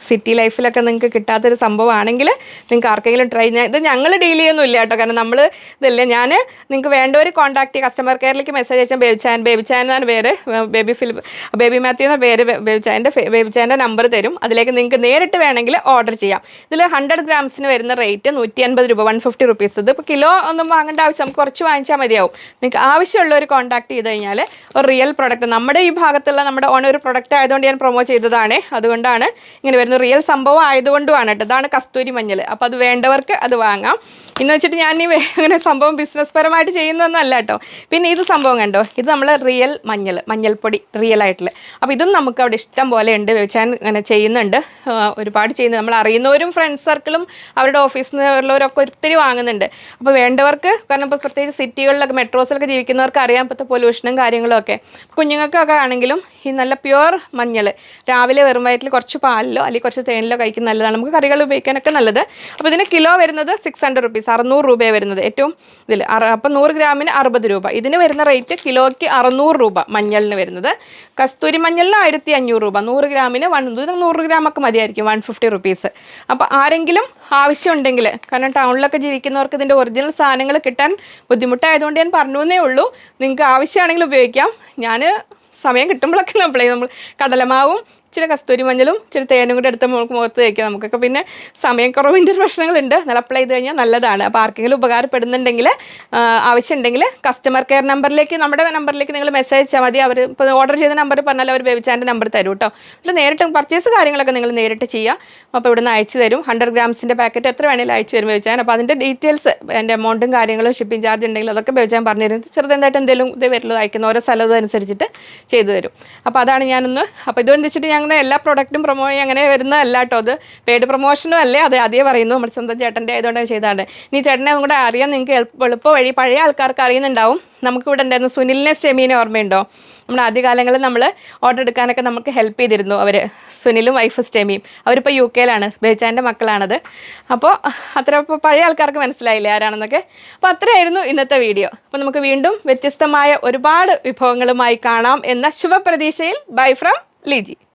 സിറ്റി ലൈഫിലൊക്കെ നിങ്ങൾക്ക് കിട്ടാത്തൊരു സംഭവമാണെങ്കിൽ നിങ്ങൾക്ക് ആർക്കെങ്കിലും ട്രൈ ചെയ്യാം ഇത് ഞങ്ങൾ ഡീൽ ചെയ്യുന്നില്ല കേട്ടോ. കാരണം നമ്മൾ ഇതല്ലേ. ഞാൻ നിങ്ങൾക്ക് വേണ്ടവർ കോൺടാക്ട് ചെയ്യുക കസ്റ്റമർ കെയറിലേക്ക് മെസ്സേജ് അയച്ചാൽ ബേബി ചാൻ ബേബി ചാൻ എന്നാണ് പേര്. ബേബി ഫിലിപ്പ് ബേബി മാത്യു എന്ന പേര് ബേബി ചാന്റെ ബേബി ചാന്റെ നമ്പർ തരും. അതിലേക്ക് നിങ്ങൾക്ക് നേരിട്ട് വേണമെങ്കിൽ ഓർഡർ ചെയ്യാം. ഇതിൽ ഹൺഡ്രഡ് ഗ്രാംസിന് വരുന്ന റേറ്റ് നൂറ്റി അൻപത് രൂപ വൺ ഫിഫ്റ്റി റുപ്പീസ് ഇത് ഇപ്പോൾ കിലോ ഒന്നും വാങ്ങേണ്ട ആവശ്യം. നമുക്ക് കുറച്ച് വാങ്ങിച്ചാൽ മതിയാവും. നിങ്ങൾക്ക് ആവശ്യമുള്ളവർ കോൺടാക്ട് ചെയ്ത് കഴിഞ്ഞാൽ ഒരു റിയൽ പ്രൊഡക്റ്റ് നമ്മുടെ ഈ ഭാഗത്തുള്ള നമ്മുടെ ഓൺ ഒരു പ്രൊഡക്റ്റ് ആയതുകൊണ്ട് ഞാൻ പ്രൊമോ ചെയ്തതാണ്. അതുകൊണ്ടാണ് ഇങ്ങനെ വരുന്ന റിയൽ സംഭവം ആയതുകൊണ്ടുമാണ് കേട്ടോ. ഇതാണ് കസ്തൂരി മഞ്ഞൾ. അപ്പോൾ അത് വേണ്ടവർക്ക് അത് വാങ്ങാം. എന്ന് വെച്ചിട്ട് ഞാൻ ഈ അങ്ങനെ സംഭവം ബിസിനസ് പരമായിട്ട് ചെയ്യുന്നതൊന്നല്ല കേട്ടോ. പിന്നെ ഇത് സംഭവം കണ്ടോ? ഇത് നമ്മൾ റിയൽ മഞ്ഞൾ മഞ്ഞൾപ്പൊടി റിയൽ ആയിട്ടുള്ള. അപ്പോൾ ഇതും നമുക്ക് അവിടെ ഇഷ്ടം പോലെ ഉണ്ട്. വെച്ചാൽ അങ്ങനെ ചെയ്യുന്നുണ്ട്. ഒരുപാട് ചെയ്യുന്നത് നമ്മൾ അറിയുന്നവരും ഫ്രണ്ട്സ് സർക്കിളും അവരുടെ ഓഫീസിൽ നിന്നുള്ളവരൊക്കെ ഒത്തിരി വാങ്ങുന്നുണ്ട്. അപ്പോൾ വേണ്ടവർക്ക് കാരണം ഇപ്പോൾ പ്രത്യേകിച്ച് സിറ്റികളിലൊക്കെ മെട്രോസിലൊക്കെ ജീവിക്കുന്നവർക്ക് അറിയാൻ പറ്റുന്ന പൊല്യൂഷനും കാര്യങ്ങളൊക്കെ. കുഞ്ഞുങ്ങൾക്കൊക്കെ ആണെങ്കിലും ഈ നല്ല പ്യുവർ മഞ്ഞൾ. രാവിലെ വെറും വയറ്റിൽ കുറച്ച് പാലിലോ അല്ലെങ്കിൽ കുറച്ച് തേനിലോ കഴിക്കുന്ന നല്ലതാണ്. നമുക്ക് കറികൾ ഉപയോഗിക്കാനൊക്കെ നല്ലത്. അപ്പോൾ ഇതിന് കിലോ വരുന്നത് സിക്സ് ഹൺഡ്രഡ് റുപ്പീസ് അറുന്നൂറ് രൂപയാണ് വരുന്നത്. ഏറ്റവും ഇതിൽ അപ്പം നൂറ് ഗ്രാമിന് അറുപത് രൂപ. ഇതിന് വരുന്ന റേറ്റ് കിലോയ്ക്ക് അറുന്നൂറ് രൂപ മഞ്ഞളിന് വരുന്നത്. കസ്തൂരി മഞ്ഞളിന് ആയിരത്തി അഞ്ഞൂറ് രൂപ. നൂറ് ഗ്രാമിന് വൺ നൂറ് ഗ്രാമൊക്കെ മതിയായിരിക്കും വൺ ഫിഫ്റ്റി റുപ്പീസ് അപ്പോൾ ആരെങ്കിലും ആവശ്യമുണ്ടെങ്കിൽ കാരണം ടൗണിലൊക്കെ ജീവിക്കുന്നവർക്ക് ഇതിന്റെ ഒറിജിനൽ സാധനങ്ങൾ കിട്ടാൻ ബുദ്ധിമുട്ടായതുകൊണ്ട് ഞാൻ പറഞ്ഞു എന്നേ ഉള്ളൂ. നിങ്ങൾക്ക് ആവശ്യമാണെങ്കിൽ ഉപയോഗിക്കാം. ഞാൻ സമയം കിട്ടുമ്പോഴൊക്കെ നമ്മൾ നമ്മൾ കടലമാവും ഇച്ചിരി കസ്തൂരി മഞ്ഞളും ചില തേനും കൂടെ എടുത്ത് നമുക്ക് മുഖത്ത് തേക്കാം നമുക്കൊക്കെ. പിന്നെ സമയക്കുറവിന്റെ ഒരു പ്രശ്നങ്ങളുണ്ട്. നല്ല അപ്ലൈ ചെയ്ത് കഴിഞ്ഞാൽ നല്ലതാണ്. അപ്പോൾ ആർക്കെങ്കിലും ഉപകാരപ്പെടുന്നുണ്ടെങ്കിൽ ആവശ്യമുണ്ടെങ്കിൽ കസ്റ്റമർ കെയർ നമ്പറിലേക്ക് നമ്മുടെ നമ്പറിലേക്ക് നിങ്ങൾ മെസ്സേജ് അയച്ചാൽ മതി. അവർ ഇപ്പോൾ ഓർഡർ ചെയ്ത നമ്പർ പറഞ്ഞാൽ അവർ ബേബിച്ചാന്റെ നമ്പർ തരും കേട്ടോ. അതിൽ നേരിട്ട് പർച്ചേസ് കാര്യങ്ങളൊക്കെ നിങ്ങൾ നേരിട്ട് ചെയ്യുക അപ്പോൾ ഇവിടുന്ന് അയച്ചു തരും. ഹൺഡ്രഡ് ഗ്രാംസിന്റെ പാക്കറ്റ് എത്ര വേണമെങ്കിലും അയച്ചു തരും ബേബിച്ചാൻ. അപ്പോൾ അതിന്റെ ഡീറ്റെയിൽസ് എന്റെ എമൗണ്ടും കാര്യങ്ങളും ഷിപ്പിംഗ് ചാർജ് ഉണ്ടെങ്കിൽ അതൊക്കെ ബേബിച്ചാൻ പറഞ്ഞു തരും ചെറുതായിട്ട് എന്തെങ്കിലും ഇത് വരുള്ളൂ. അയക്കുന്ന ഓരോ സ്ഥലവും അനുസരിച്ചിട്ട് ചെയ്തു തരും. അപ്പോൾ അതാണ് ഞാനൊന്ന് അപ്പോൾ ഇതുകൊണ്ട് വെച്ചിട്ട് ഞങ്ങൾ എല്ലാ പ്രൊഡക്റ്റും പ്രൊമോ അങ്ങനെ വരുന്നതല്ല കേട്ടോ അത്. പെയ്ഡ് പ്രൊമോഷനും അല്ലേ? അതെ അതേ പറയുന്നു നമ്മുടെ സ്വന്തം ചേട്ടന്റെ ആയതുകൊണ്ട് ചെയ്താണ്. ഇനി ചേട്ടനെ ഒന്നും കൂടെ അറിയാൻ നിങ്ങൾക്ക് എളുപ്പ എളുപ്പ വഴി പഴയ ആൾക്കാർക്ക് അറിയുന്നുണ്ടാവും. നമുക്ക് ഇവിടെ ഉണ്ടായിരുന്ന സുനിലിനെ സ്റ്റെമീനെ ഓർമ്മയുണ്ടോ? നമ്മുടെ ആദ്യകാലങ്ങളിൽ നമ്മൾ ഓർഡർ എടുക്കാനൊക്കെ നമുക്ക് ഹെൽപ്പ് ചെയ്തിരുന്നു അവർ സുനിലും വൈഫ് സ്റ്റെമിയും. അവരിപ്പോൾ യു കെയിലാണ് ബേച്ചാന്റെ മക്കളാണത്. അപ്പോൾ അത്ര ഇപ്പോൾ പഴയ ആൾക്കാർക്ക് മനസ്സിലായില്ലേ ആരാണെന്നൊക്കെ? അപ്പോൾ അത്രയായിരുന്നു ഇന്നത്തെ വീഡിയോ അപ്പോൾ നമുക്ക് വീണ്ടും വ്യത്യസ്തമായ ഒരുപാട് വിഭവങ്ങളുമായി കാണാം എന്ന ശുഭപ്രതീക്ഷയിൽ ബൈ ഫ്രം ലിജി.